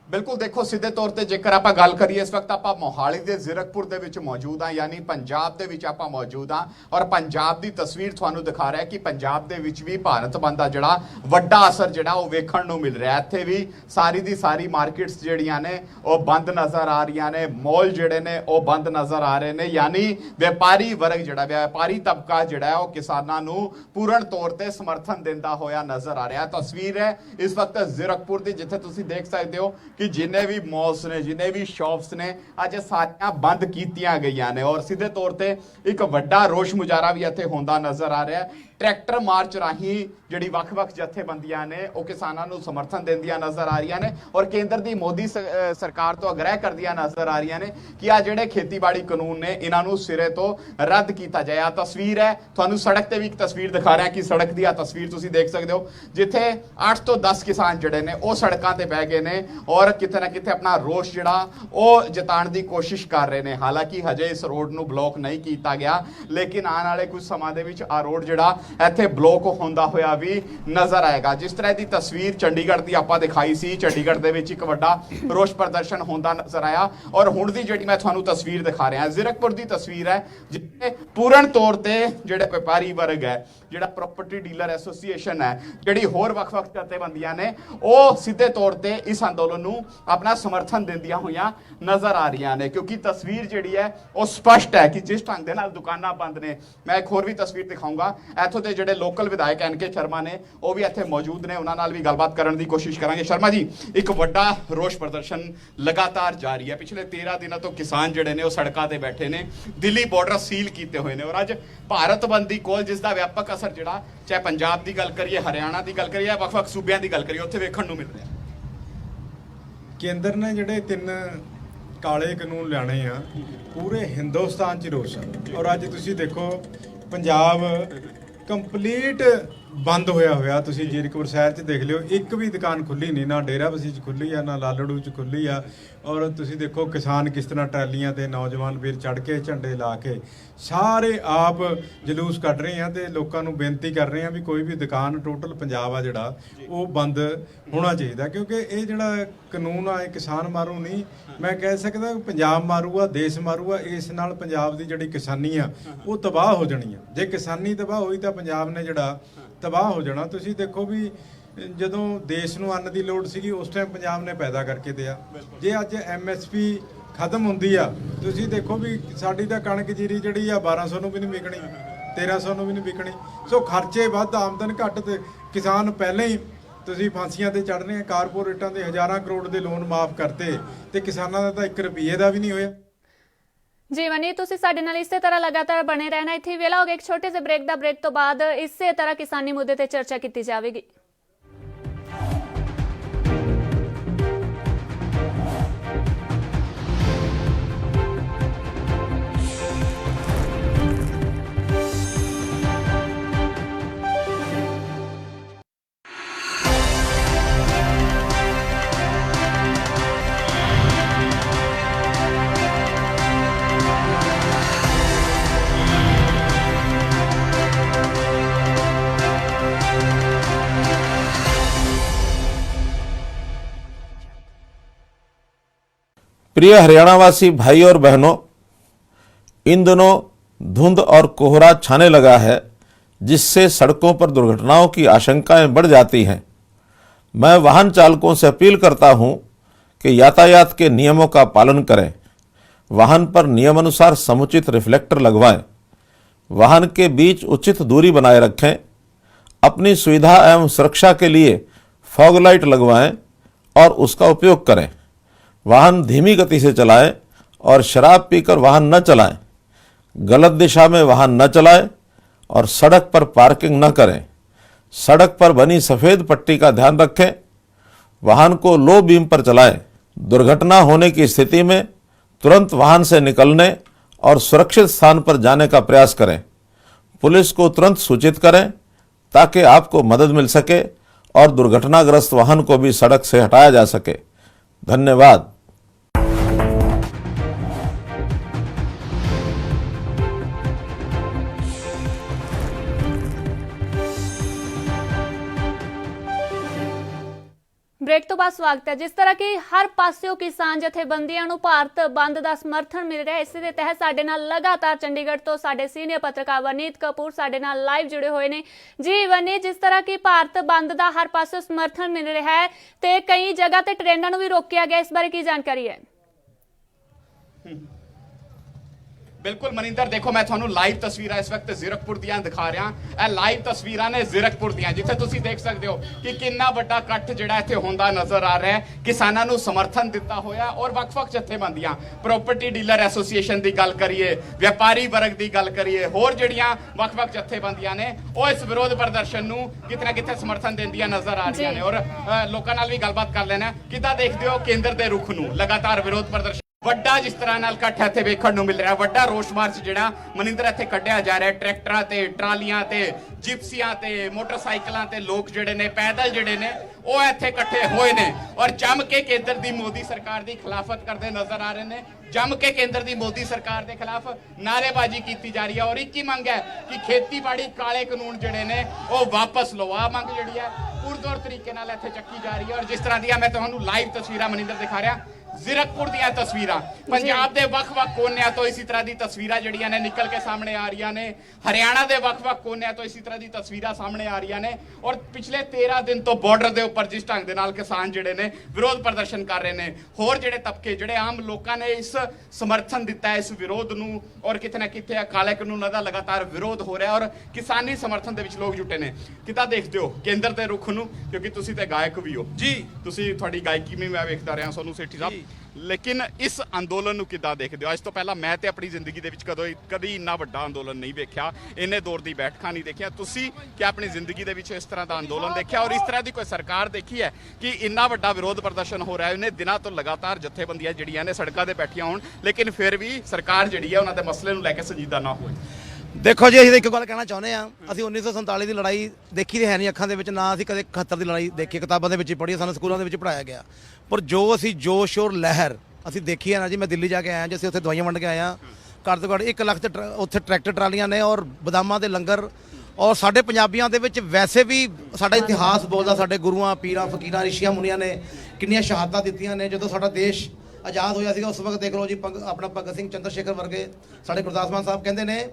Speaker 5: ਬਿਲਕੁਲ ਦੇਖੋ, ਸਿੱਧੇ ਤੌਰ ਤੇ ਜੇਕਰ ਆਪਾਂ ਗੱਲ ਕਰੀਏ, ਇਸ ਵਕਤ ਆਪਾਂ ਮੋਹਾਲੀ ਦੇ ਜ਼ਿਰਕਪੁਰ ਦੇ ਵਿੱਚ ਮੌਜੂਦ ਹਾਂ, ਯਾਨੀ ਪੰਜਾਬ ਦੇ ਵਿੱਚ ਆਪਾਂ ਮੌਜੂਦ ਹਾਂ ਔਰ ਪੰਜਾਬ ਦੀ ਤਸਵੀਰ ਤੁਹਾਨੂੰ ਦਿਖਾ ਰਿਹਾ ਕਿ ਪੰਜਾਬ ਦੇ ਵਿੱਚ ਵੀ ਭਾਰਤ ਬੰਦ ਦਾ ਜਿਹੜਾ ਵੱਡਾ ਅਸਰ ਜਿਹੜਾ ਉਹ ਵੇਖਣ ਨੂੰ ਮਿਲ ਰਿਹਾ। ਇੱਥੇ ਵੀ ਸਾਰੀ ਦੀ ਸਾਰੀ ਮਾਰਕੀਟਸ ਜਿਹੜੀਆਂ ਨੇ, ਉਹ ਬੰਦ ਨਜ਼ਰ ਆ ਰਹੀਆਂ ਨੇ, ਮਾਲ ਜਿਹੜੇ ਨੇ, ਉਹ ਬੰਦ ਨਜ਼ਰ ਆ ਰਹੇ ਨੇ। ਯਾਨੀ ਵਪਾਰੀ ਵਰਗ ਜਿਹੜਾ, ਵਪਾਰੀ ਤਬਕਾ ਜਿਹੜਾ, ਉਹ ਕਿਸਾਨਾਂ ਨੂੰ ਪੂਰਨ ਤੌਰ ਤੇ ਸਮਰਥਨ ਦਿੰਦਾ ਹੋਇਆ ਨਜ਼ਰ ਆ ਰਿਹਾ। ਤਸਵੀਰ ਹੈ ਇਸ ਵਕਤ ਜ਼ਿਰਕਪੁਰ ਦੀ, ਜਿੱਥੇ ਤੁਸੀਂ ਦੇਖ ਸਕਦੇ ਹੋ ਕਿ ਜਿੰਨੇ ਵੀ ਮਾਲਸ ਨੇ, ਜਿੰਨੇ ਵੀ ਸ਼ਾਪਸ ਨੇ, ਅੱਜ ਸਾਰੀਆਂ ਬੰਦ ਕੀਤੀਆਂ ਗਈਆਂ ਨੇ ਔਰ ਸਿੱਧੇ ਤੌਰ ਤੇ ਇੱਕ ਵੱਡਾ ਰੋਸ਼ ਮੁਜ਼ਾਹਰਾ ਵੀ ਇੱਥੇ ਹੁੰਦਾ ਨਜ਼ਰ ਆ ਰਿਹਾ ਟਰੈਕਟਰ ਮਾਰਚ ਰਾਹੀਂ ਜਿਹੜੀ ਵੱਖ-ਵੱਖ ਜਥੇਬੰਦੀਆਂ ਨੇ, ਉਹ ਕਿਸਾਨਾਂ ਨੂੰ ਸਮਰਥਨ ਦਿੰਦੀਆਂ ਨਜ਼ਰ ਆ ਰਹੀਆਂ ਨੇ ਔਰ ਕੇਂਦਰ ਦੀ ਮੋਦੀ ਸਰਕਾਰ ਤੋਂ ਅਗ੍ਰਹਿ ਕਰਦੀਆਂ ਨਜ਼ਰ ਆ ਰਹੀਆਂ ਨੇ ਕਿ ਆ ਜਿਹੜੇ ਖੇਤੀਬਾੜੀ ਕਾਨੂੰਨ ਨੇ, ਇਹਨਾਂ ਨੂੰ ਸਿਰੇ ਤੋਂ ਰੱਦ ਕੀਤਾ ਜਾਏ। ਆ ਤਸਵੀਰ ਹੈ। ਤੁਹਾਨੂੰ ਸੜਕ ਤੇ ਵੀ ਇੱਕ ਤਸਵੀਰ ਦਿਖਾ ਰਿਹਾ ਕਿ ਸੜਕ ਦੀ ਆ ਤਸਵੀਰ ਤੁਸੀਂ ਦੇਖ ਸਕਦੇ ਹੋ, ਜਿੱਥੇ 8 ਤੋਂ 10 ਕਿਸਾਨ ਜਿਹੜੇ ਨੇ, ਉਹ ਸੜਕਾਂ ਤੇ ਬਹਿ ਗਏ ਨੇ ਔਰ ਕਿਤੇ ਨਾ ਕਿਤੇ ਆਪਣਾ ਰੋਸ਼ ਜਿਹੜਾ, ਉਹ ਜਤਾਉਣ ਦੀ ਕੋਸ਼ਿਸ਼ ਕਰ ਰਹੇ ਨੇ। ਹਾਲਾਂਕਿ ਹਜੇ ਇਸ ਰੋਡ ਨੂੰ ਬਲੌਕ ਨਹੀਂ ਕੀਤਾ ਗਿਆ, ਲੇਕਿਨ ਆਉਣ ਵਾਲੇ ਕੁਝ ਸਮਾਂ ਦੇ ਵਿੱਚ ਆ ਰੋਡ ਜਿਹੜਾ ਇੱਥੇ ਬਲੌਕ ਹੁੰਦਾ ਹੋਇਆ ਵੀ ਨਜ਼ਰ ਆਏਗਾ। ਜਿਸ ਤਰ੍ਹਾਂ ਦੀ ਤਸਵੀਰ ਚੰਡੀਗੜ੍ਹ ਦੀ ਆਪਾਂ ਦਿਖਾਈ ਸੀ, ਚੰਡੀਗੜ੍ਹ ਦੇ ਵਿੱਚ ਇੱਕ ਵੱਡਾ ਰੋਸ਼ ਪ੍ਰਦਰਸ਼ਨ ਹੁੰਦਾ ਨਜ਼ਰ ਆਇਆ। ਔਰ ਹੁਣ ਦੀ ਜਿਹੜੀ ਮੈਂ ਤੁਹਾਨੂੰ ਤਸਵੀਰ ਦਿਖਾ ਰਿਹਾ, ਜ਼ਿਰਕਪੁਰ ਦੀ ਤਸਵੀਰ ਹੈ, ਜਿੱਥੇ ਪੂਰਨ ਤੌਰ ਤੇ ਜਿਹੜੇ ਵਪਾਰੀ ਵਰਗ ਹੈ, ਜਿਹੜਾ ਪ੍ਰਾਪਰਟੀ ਡੀਲਰ ਐਸੋਸੀਏਸ਼ਨ ਹੈ, ਜਿਹੜੀ ਹੋਰ ਵੱਖ-ਵੱਖ ਜਥੇਬੰਦੀਆਂ ਨੇ, ਉਹ ਸਿੱਧੇ ਤੌਰ ਤੇ ਇਸ ਅੰਦੋਲਨ ਨੂੰ ਆਪਣਾ ਸਮਰਥਨ ਦਿੰਦੀਆਂ ਹੋਈਆਂ ਨਜ਼ਰ ਆ ਰਹੀਆਂ ਨੇ। ਕਿਉਂਕਿ ਤਸਵੀਰ ਜਿਹੜੀ ਹੈ, ਉਹ ਸਪਸ਼ਟ ਹੈ ਕਿ ਜਿਸ ਢੰਗ ਦੇ ਨਾਲ ਦੁਕਾਨਾਂ ਬੰਦ ਨੇ, ਮੈਂ ਇੱਕ ਹੋਰ ਵੀ ਤਸਵੀਰ ਦਿਖਾਉਂਗਾ ਇੱਥੋਂ ਦੇ ਜਿਹੜੇ ਲੋਕਲ ਵਿਧਾਇਕ ਐਨ ਕੇ ਸ਼ਰਮਾ ਨੇ, ਉਹ ਵੀ ਇੱਥੇ ਮੌਜੂਦ ਨੇ। ਉਹਨਾਂ ਨਾਲ ਵੀ ਗੱਲਬਾਤ ਕਰਨ ਦੀ ਕੋਸ਼ਿਸ਼ ਕਰਾਂਗੇ। ਸ਼ਰਮਾ ਜੀ, ਇੱਕ ਵੱਡਾ ਰੋਸ਼ ਪ੍ਰਦਰਸ਼ਨ ਲਗਾਤਾਰ ਜਾਰੀ ਹੈ। ਪਿਛਲੇ 13 ਦਿਨਾਂ ਤੋਂ ਕਿਸਾਨ ਜਿਹੜੇ ਨੇ, ਉਹ ਸੜਕਾਂ ਤੇ ਬੈਠੇ ਨੇ। ਦਿੱਲੀ ਬਾਰਡਰ ਸੀਲ ਕੀਤੇ ਹੋਏ ਨੇ ਔਰ ਅੱਜ ਭਾਰਤ ਬੰਦੀ ਕੋਲ, ਜਿਸ ਦਾ ਵਿਆਪਕ ਅਸਰ ਜਿਹੜਾ, ਚਾਹੇ ਪੰਜਾਬ ਦੀ ਗੱਲ ਕਰੀਏ, ਹਰਿਆਣਾ ਦੀ ਗੱਲ ਕਰੀਏ ਜਾਂ ਵੱਖ-ਵੱਖ ਸੂਬਿਆਂ ਦੀ ਗੱਲ ਕਰੀਏ, ਉੱਥੇ ਵੇਖਣ ਨੂੰ ਮਿਲ ਰਿਹਾ
Speaker 6: ਕੇਂਦਰ ਨੇ ਜਿਹੜੇ ਤਿੰਨ ਕਾਲੇ ਕਾਨੂੰਨ ਲਿਆਣੇ ਆ, ਪੂਰੇ ਹਿੰਦੁਸਤਾਨ 'ਚ ਰੋਸ਼ ਆ। ਔਰ ਅੱਜ ਤੁਸੀਂ ਦੇਖੋ, ਪੰਜਾਬ ਕੰਪਲੀਟ ਬੰਦ ਹੋਇਆ ਹੋਇਆ। ਤੁਸੀਂ ਜੀਰਕਪੁਰ ਸ਼ਹਿਰ 'ਚ ਦੇਖ ਲਿਓ, ਇੱਕ ਵੀ ਦੁਕਾਨ ਖੁੱਲੀ ਨਹੀਂ, ਨਾ ਡੇਰਾਬੱਸੀ 'ਚ ਖੁੱਲੀ ਆ, ਨਾ ਲਾਲੜੂ 'ਚ ਖੁੱਲੀ ਆ। ਔਰ ਤੁਸੀਂ ਦੇਖੋ ਕਿਸਾਨ ਕਿਸ ਤਰ੍ਹਾਂ ਟਰਾਲੀਆਂ ਤੇ ਨੌਜਵਾਨ ਵੀਰ ਚੜ ਕੇ ਝੰਡੇ ਲਾ ਕੇ ਸਾਰੇ ਆਪ ਜਲੂਸ ਕੱਢ ਰਹੇ ਆ ਤੇ ਲੋਕਾਂ ਨੂੰ ਬੇਨਤੀ ਕਰ ਰਹੇ ਆ ਵੀ ਕੋਈ ਵੀ ਦੁਕਾਨ ਟੋਟਲ ਪੰਜਾਬ ਆ ਜਿਹੜਾ, ਉਹ ਬੰਦ ਹੋਣਾ ਚਾਹੀਦਾ। ਕਿਉਂਕਿ ਇਹ ਜਿਹੜਾ ਕਾਨੂੰਨ ਆ, ਇਹ ਕਿਸਾਨ ਮਾਰੂ ਨਹੀਂ। ਮੈਂ ਕਹਿ ਸਕਦਾ ਕਿ ਪੰਜਾਬ ਮਾਰੂਗਾ ਦੇਸ਼ ਮਾਰੂਗਾ ਇਸ ਨਾਲ ਪੰਜਾਬ ਦੀ ਜਿਹੜੀ ਕਿਸਾਨੀ ਆ, ਉਹ ਤਬਾਹ ਹੋ ਜਾਣੀ ਆ। ਜੇ ਕਿਸਾਨੀ ਤਬਾਹ ਹੋਈ ਤਾਂ ਪੰਜਾਬ ਨੇ ਜਿਹੜਾ ਤਬਾਹ ਹੋ ਜਾਣਾ। ਤੁਸੀਂ ਦੇਖੋ ਵੀ ਜਦੋਂ ਦੇਸ਼ ਨੂੰ ਅੰਨ ਦੀ ਲੋੜ ਸੀਗੀ ਉਸ ਟਾਈਮ ਪੰਜਾਬ ਨੇ ਪੈਦਾ ਕਰਕੇ ਦਿਆ। ਜੇ ਅੱਜ ਐਮਐਸਪੀ ਖਤਮ ਹੁੰਦੀ ਆ ਤੁਸੀਂ ਦੇਖੋ ਵੀ ਸਾਡੀ ਤਾਂ ਕਣਕ ਜੀਰੀ ਜਿਹੜੀ ਆ 1200 ਨੂੰ ਵੀ ਨਹੀਂ ਵਿਕਣੀ 1300 ਨੂੰ ਵੀ ਨਹੀਂ ਵਿਕਣੀ। ਸੋ ਖਰਚੇ ਵੱਧ ਆਮਦਨ ਘੱਟ ਤੇ ਕਿਸਾਨ ਪਹਿਲਾਂ ਹੀ ਤੁਸੀਂ ਫਾਂਸੀਆਂ ਤੇ ਚੜ੍ਹਨੇ ਆ ਕਾਰਪੋਰੇਟਾਂ ਦੇ ਹਜ਼ਾਰਾਂ ਕਰੋੜ ਦੇ ਲੋਨ ਮਾਫ ਕਰਤੇ ਤੇ ਕਿਸਾਨਾਂ ਦਾ ਤਾਂ 1 ਰੁਪਏ ਦਾ ਵੀ ਨਹੀਂ ਹੋਇਆ।
Speaker 1: ਜੀ ਮਨੀ ਤੁਸੀਂ ਸਾਡੇ ਨਾਲ ਇਸੇ ਤਰ੍ਹਾਂ ਲਗਾਤਾਰ ਬਣੇ ਰਹਿਣਾ। ਇੱਥੇ ਹੀ ਵੇਲਾ ਹੋ ਗਿਆ ਇੱਕ ਛੋਟੇ ਜਿਹੇ ਬ੍ਰੇਕ ਦਾ ਬ੍ਰੇਕ ਤੋਂ ਬਾਅਦ ਇਸੇ ਤਰ੍ਹਾਂ ਕਿਸਾਨੀ ਮੁੱਦੇ ਤੇ ਚਰਚਾ ਕੀਤੀ ਜਾਵੇਗੀ।
Speaker 7: प्रिय हरियाणावासी भाई और बहनों, इन दिनों धुंध और कोहरा छाने लगा है, जिससे सड़कों पर दुर्घटनाओं की आशंकाएँ बढ़ जाती हैं। मैं वाहन चालकों से अपील करता हूँ कि यातायात के नियमों का पालन करें। वाहन पर नियमानुसार समुचित रिफ्लेक्टर लगवाएँ। वाहन के बीच उचित दूरी बनाए रखें। अपनी सुविधा एवं सुरक्षा के लिए फॉग लाइट लगवाएँ और उसका उपयोग करें। वाहन धीमी गति से चलाएँ और शराब पीकर वाहन न चलाएँ। गलत दिशा में वाहन न चलाएँ और सड़क पर पार्किंग न करें। सड़क पर बनी सफ़ेद पट्टी का ध्यान रखें। वाहन को लो बीम पर चलाएँ। दुर्घटना होने की स्थिति में तुरंत वाहन से निकलने और सुरक्षित स्थान पर जाने का प्रयास करें। पुलिस को तुरंत सूचित करें ताकि आपको मदद मिल सके और दुर्घटनाग्रस्त वाहन को भी सड़क से हटाया जा सके। ધન્યવાદ
Speaker 1: ਬ੍ਰੇਕ ਤੋਂ ਬਾਅਦ ਸਵਾਗਤ ਹੈ। ਜਿਸ ਤਰ੍ਹਾਂ ਕਿ ਹਰ ਪਾਸਿਓਂ ਕਿਸਾਨ ਜਥੇਬੰਦੀਆਂ ਨੂੰ ਭਾਰਤ ਬੰਦ ਦਾ ਸਮਰਥਨ ਮਿਲ ਰਿਹਾ ਹੈ। ਇਸੇ ਦੇ ਤਹਿਤ ਸਾਡੇ ਨਾਲ ਲਗਾਤਾਰ ਚੰਡੀਗੜ੍ਹ ਤੋਂ ਸਾਡੇ ਸੀਨੀਅਰ ਪੱਤਰਕਾਰ ਵਨੀਤ ਕਪੂਰ ਸਾਡੇ ਨਾਲ ਲਾਈਵ ਜੁੜੇ ਹੋਏ ਨੇ। ਜੀ ਵਨੀਤ ਜਿਸ ਤਰ੍ਹਾਂ ਕਿ ਭਾਰਤ ਬੰਦ ਦਾ ਹਰ ਪਾਸਿਓਂ ਸਮਰਥਨ ਮਿਲ ਰਿਹਾ ਹੈ ਤੇ ਕਈ ਜਗ੍ਹਾ ਤੇ ਟ੍ਰੇਨਾਂ ਨੂੰ ਵੀ ਰੋਕਿਆ ਗਿਆ। ਇਸ ਬਾਰੇ ਕੀ ਜਾਣਕਾਰੀ ਹੈ।
Speaker 5: ਬਿਲਕੁਲ ਮਨਿੰਦਰ ਦੇਖੋ ਮੈਂ ਤੁਹਾਨੂੰ ਲਾਈਵ ਤਸਵੀਰਾਂ ਇਸ ਵਕਤ ਜ਼ੀਰਕਪੁਰ ਦੀਆਂ ਦਿਖਾ ਰਿਹਾ। ਇਹ ਲਾਈਵ ਤਸਵੀਰਾਂ ਨੇ ਜ਼ੀਰਕਪੁਰ ਦੀਆਂ ਜਿੱਥੇ ਤੁਸੀਂ ਦੇਖ ਸਕਦੇ ਹੋ ਕਿ ਕਿੰਨਾ ਵੱਡਾ ਇਕੱਠ ਜਿਹੜਾ ਇੱਥੇ ਹੁੰਦਾ ਨਜ਼ਰ ਆ ਰਿਹਾ ਹੈ। ਕਿਸਾਨਾਂ ਨੂੰ ਸਮਰਥਨ ਦਿੱਤਾ ਹੋਇਆ ਔਰ ਵੱਖ-ਵੱਖ ਜਥੇਬੰਦੀਆਂ ਪ੍ਰਾਪਰਟੀ ਡੀਲਰ ਐਸੋਸੀਏਸ਼ਨ ਦੀ ਗੱਲ ਕਰੀਏ ਵਪਾਰੀ ਵਰਗ ਦੀ ਗੱਲ ਕਰੀਏ ਹੋਰ ਜਿਹੜੀਆਂ ਵੱਖ-ਵੱਖ ਜਥੇਬੰਦੀਆਂ ਨੇ ਉਹ ਇਸ ਵਿਰੋਧ ਪ੍ਰਦਰਸ਼ਨ ਨੂੰ ਕਿਤੇ ਨਾ ਕਿਤੇ ਸਮਰਥਨ ਦਿੰਦੀਆਂ ਨਜ਼ਰ ਆ ਰਹੀਆਂ। ਨੇ। ਔਰ ਅ, ਲੋਕਾਂ ਨਾਲ ਵੀ ਗੱਲਬਾਤ ਕਰ ਲੈਣਾ ਕਿੱਦਾਂ ਦੇਖਦੇ ਹੋ ਕੇਂਦਰ ਦੇ ਰੁਖ ਨੂੰ? ਲਗਾਤਾਰ ਵਿਰੋਧ ਪ੍ਰਦਰਸ਼ਨ ਵੱਡਾ ਜਿਸ ਤਰ੍ਹਾਂ ਨਾਲ ਇਕੱਠ ਇੱਥੇ ਵੇਖਣ ਨੂੰ ਮਿਲ ਰਿਹਾ, ਵੱਡਾ ਰੋਸ ਮਾਰਚ ਜਿਹੜਾ ਮਨਿੰਦਰ ਇੱਥੇ ਕੱਢਿਆ ਜਾ ਰਿਹਾ, ਟਰੈਕਟਰਾਂ ਤੇ, ਟਰਾਲੀਆਂ ਤੇ, ਜਿਪਸੀਆਂ ਤੇ, ਮੋਟਰਸਾਈਕਲਾਂ ਤੇ ਲੋਕ ਜਿਹੜੇ ਨੇ, ਪੈਦਲ ਜਿਹੜੇ ਨੇ, ਉਹ ਇੱਥੇ ਇਕੱਠੇ ਹੋਏ ਨੇ। ਔਰ ਜੰਮ ਕੇ ਕੇਂਦਰ ਦੀ ਮੋਦੀ ਸਰਕਾਰ ਦੀ ਖਿਲਾਫਤ ਕਰਦੇ ਨਜ਼ਰ ਆ ਰਹੇ ਨੇ। ਜੰਮ ਕੇ ਕੇਂਦਰ ਦੀ ਮੋਦੀ ਸਰਕਾਰ ਦੇ ਖਿਲਾਫ ਨਾਅਰੇਬਾਜ਼ੀ ਕੀਤੀ ਜਾ ਰਹੀ ਹੈ। ਔਰ ਇੱਕ ਹੀ ਮੰਗ ਹੈ ਕਿ ਖੇਤੀਬਾੜੀ ਕਾਲੇ ਕਾਨੂੰਨ ਜਿਹੜੇ ਨੇ, ਉਹ ਵਾਪਸ ਲਓ। ਆ ਮੰਗ ਜਿਹੜੀ ਹੈ, ਪੁਰਜ਼ੋਰ ਤਰੀਕੇ ਨਾਲ ਇੱਥੇ ਚੱਕੀ ਜਾ ਰਹੀ ਹੈ। ਔਰ ਜਿਸ ਤਰ੍ਹਾਂ ਦੀਆਂ ਮੈਂ ਤੁਹਾਨੂੰ ਲਾਈਵ ਤਸਵੀਰਾਂ ਮਨਿੰਦਰ ਦਿਖਾ ਰਿਹਾ ਜ਼ੀਰਕਪੁਰ ਦੀਆਂ ਤਸਵੀਰਾਂ। ਪੰਜਾਬ ਦੇ ਵੱਖ-ਵੱਖ ਕੋਨਿਆਂ ਤੋਂ ਇਸੇ ਤਰ੍ਹਾਂ ਦੀ ਤਸਵੀਰਾਂ ਜਿਹੜੀਆਂ ਨੇ ਨਿਕਲ ਕੇ ਸਾਹਮਣੇ ਆ ਰਹੀਆਂ ਨੇ। ਹਰਿਆਣਾ ਦੇ ਵੱਖ-ਵੱਖ ਕੋਨਿਆਂ ਤੋਂ ਇਸੇ ਤਰ੍ਹਾਂ ਦੀ ਤਸਵੀਰਾਂ ਸਾਹਮਣੇ ਆ ਰਹੀਆਂ ਨੇ। ਔਰ ਪਿਛਲੇ 13 ਦਿਨ ਤੋਂ ਬਾਰਡਰ ਦੇ ਉੱਪਰ ਜਿਸ ਢੰਗ ਦੇ ਨਾਲ ਕਿਸਾਨ ਜਿਹੜੇ ਨੇ ਵਿਰੋਧ ਪ੍ਰਦਰਸ਼ਨ ਕਰ ਰਹੇ ਨੇ ਹੋਰ ਜਿਹੜੇ ਤਬਕੇ ਜਿਹੜੇ ਆਮ ਲੋਕਾਂ ਨੇ ਇਸ ਸਮਰਥਨ ਦਿੱਤਾ ਹੈ ਇਸ ਵਿਰੋਧ ਨੂੰ ਔਰ ਕਿਤੇ ਨਾ ਕਿਤੇ ਇਹ ਕਾਲੇ ਕਾਨੂੰਨਾਂ ਦਾ ਲਗਾਤਾਰ ਵਿਰੋਧ ਹੋ ਰਿਹਾ ਔਰ ਕਿਸਾਨੀ ਸਮਰਥਨ ਦੇ ਵਿੱਚ ਲੋਕ ਜੁਟੇ ਨੇ। ਕਿੱਦਾਂ ਦੇਖਦੇ ਹੋ ਕੇਂਦਰ ਦੇ ਰੁਖ ਨੂੰ? ਕਿਉਂਕਿ ਤੁਸੀਂ ਤੇ ਗਾਇਕ ਵੀ ਹੋ।
Speaker 2: ਜੀ।
Speaker 5: ਤੁਸੀਂ ਤੁਹਾਡੀ ਗਾਇਕੀ ਵੀ ਮੈਂ ਵੇਖਦਾ ਰਿਹਾ ਸੋਨੂੰ ਸੇਠੀ ਸਾਹਿਬ। ਲੇਕਿਨ ਇਸ ਅੰਦੋਲਨ ਨੂੰ ਕਿੱਦਾਂ ਦੇਖਦੇ ਹੋ? ਅੱਜ ਤੋਂ ਪਹਿਲਾਂ ਮੈਂ ਤੇ ਆਪਣੀ ਜ਼ਿੰਦਗੀ ਦੇ ਵਿੱਚ ਕਦੋਂ ਕਦੀ ਇੰਨਾ ਵੱਡਾ ਅੰਦੋਲਨ ਨਹੀਂ ਵੇਖਿਆ। ਇੰਨੇ ਦੌਰ ਦੀ ਬੈਠਕਾਂ ਨਹੀਂ ਦੇਖਿਆ। ਤੁਸੀਂ ਕਿ ਆਪਣੀ ਜ਼ਿੰਦਗੀ ਦੇ ਵਿੱਚ ਇਸ ਤਰ੍ਹਾਂ ਦਾ ਅੰਦੋਲਨ ਦੇਖਿਆ? ਔਰ ਇਸ ਤਰ੍ਹਾਂ ਦੀ ਕੋਈ ਸਰਕਾਰ ਦੇਖੀ ਹੈ ਕਿ ਇੰਨਾ ਵੱਡਾ ਵਿਰੋਧ ਪ੍ਰਦਰਸ਼ਨ ਹੋ ਰਿਹਾ ਹੈ? ਇਹਨੇ ਦਿਨਾਂ ਤੋਂ ਲਗਾਤਾਰ ਜਥੇਬੰਦੀਆਂ ਜਿਹੜੀਆਂ ਨੇ ਸੜਕਾਂ ਤੇ ਬੈਠੀਆਂ ਹੋਣ, ਲੇਕਿਨ ਫਿਰ ਵੀ ਸਰਕਾਰ ਜਿਹੜੀ ਹੈ, ਉਹਨਾਂ ਦੇ ਮਸਲੇ ਨੂੰ ਲੈ ਕੇ ਸੰਜੀਦਾ ਨਾ ਹੋਏ।
Speaker 8: ਦੇਖੋ ਜੀ, ਅਸੀਂ ਤਾਂ ਇੱਕ ਗੱਲ ਕਹਿਣਾ ਚਾਹੁੰਦੇ ਆ ਅਸੀਂ 1947 ਦੀ ਲੜਾਈ ਦੇਖੀ ਤੇ ਹੈ ਨਹੀਂ ਅੱਖਾਂ ਦੇ ਵਿੱਚ, ਨਾ ਅਸੀਂ ਕਦੇ 71 ਦੀ ਲੜਾਈ ਦੇਖੀ, ਕਿਤਾਬਾਂ ਦੇ ਵਿੱਚ ਹੀ ਪੜ੍ਹੀ, ਸਾਨੂੰ ਸਕੂਲਾਂ ਦੇ ਵਿੱਚ ਪੜਾਇਆ ਗਿਆ। ਪਰ ਜੋ ਅਸੀਂ ਜੋਸ਼ ਔਰ ਲਹਿਰ, ਅਸੀਂ ਦੇਖੀ ਹੈ ਨਾ ਜੀ, ਮੈਂ ਦਿੱਲੀ ਜਾ ਕੇ ਆਇਆ, ਜੀ ਅਸੀਂ ਉੱਥੇ ਦਵਾਈਆਂ ਵੰਡ ਕੇ ਆਇਆ ਘੱਟ ਤੋਂ ਘੱਟ 1 ਲੱਖ ਤੇ ਟਰ- ਉੱਥੇ ਟਰੈਕਟਰ ਟਰਾਲੀਆਂ ਨੇ ਔਰ ਬਦਾਮਾਂ ਦੇ ਲੰਗਰ, ਔਰ ਸਾਡੇ ਪੰਜਾਬੀਆਂ ਦੇ ਵਿੱਚ ਵੈਸੇ ਵੀ ਸਾਡਾ ਇਤਿਹਾਸ ਬੋਲਦਾ, ਸਾਡੇ ਗੁਰੂਆਂ, ਪੀਰਾਂ, ਫਕੀਰਾਂ, ਰਿਸ਼ੀਆਂ, ਮੁਨੀਆਂ ਨੇ ਕਿੰਨੀਆਂ ਸ਼ਹਾਦਤਾਂ ਦਿੱਤੀਆਂ ਨੇ। ਜਦੋਂ ਸਾਡਾ ਦੇਸ਼ ਆਜ਼ਾਦ ਹੋਇਆ ਸੀਗਾ, ਉਸ ਵਕਤ ਦੇਖ ਲਓ ਜੀ ਭਗ- ਆਪਣਾ ਭਗਤ ਸਿੰਘ ਚੰਦਰ ਸ਼ੇਖਰ ਵਰਗੇ ਸਾਡੇ ਗੁਰਦਾਸ ਮਾਨ ਸਾਹਿਬ ਕਹਿੰਦੇ ਨੇ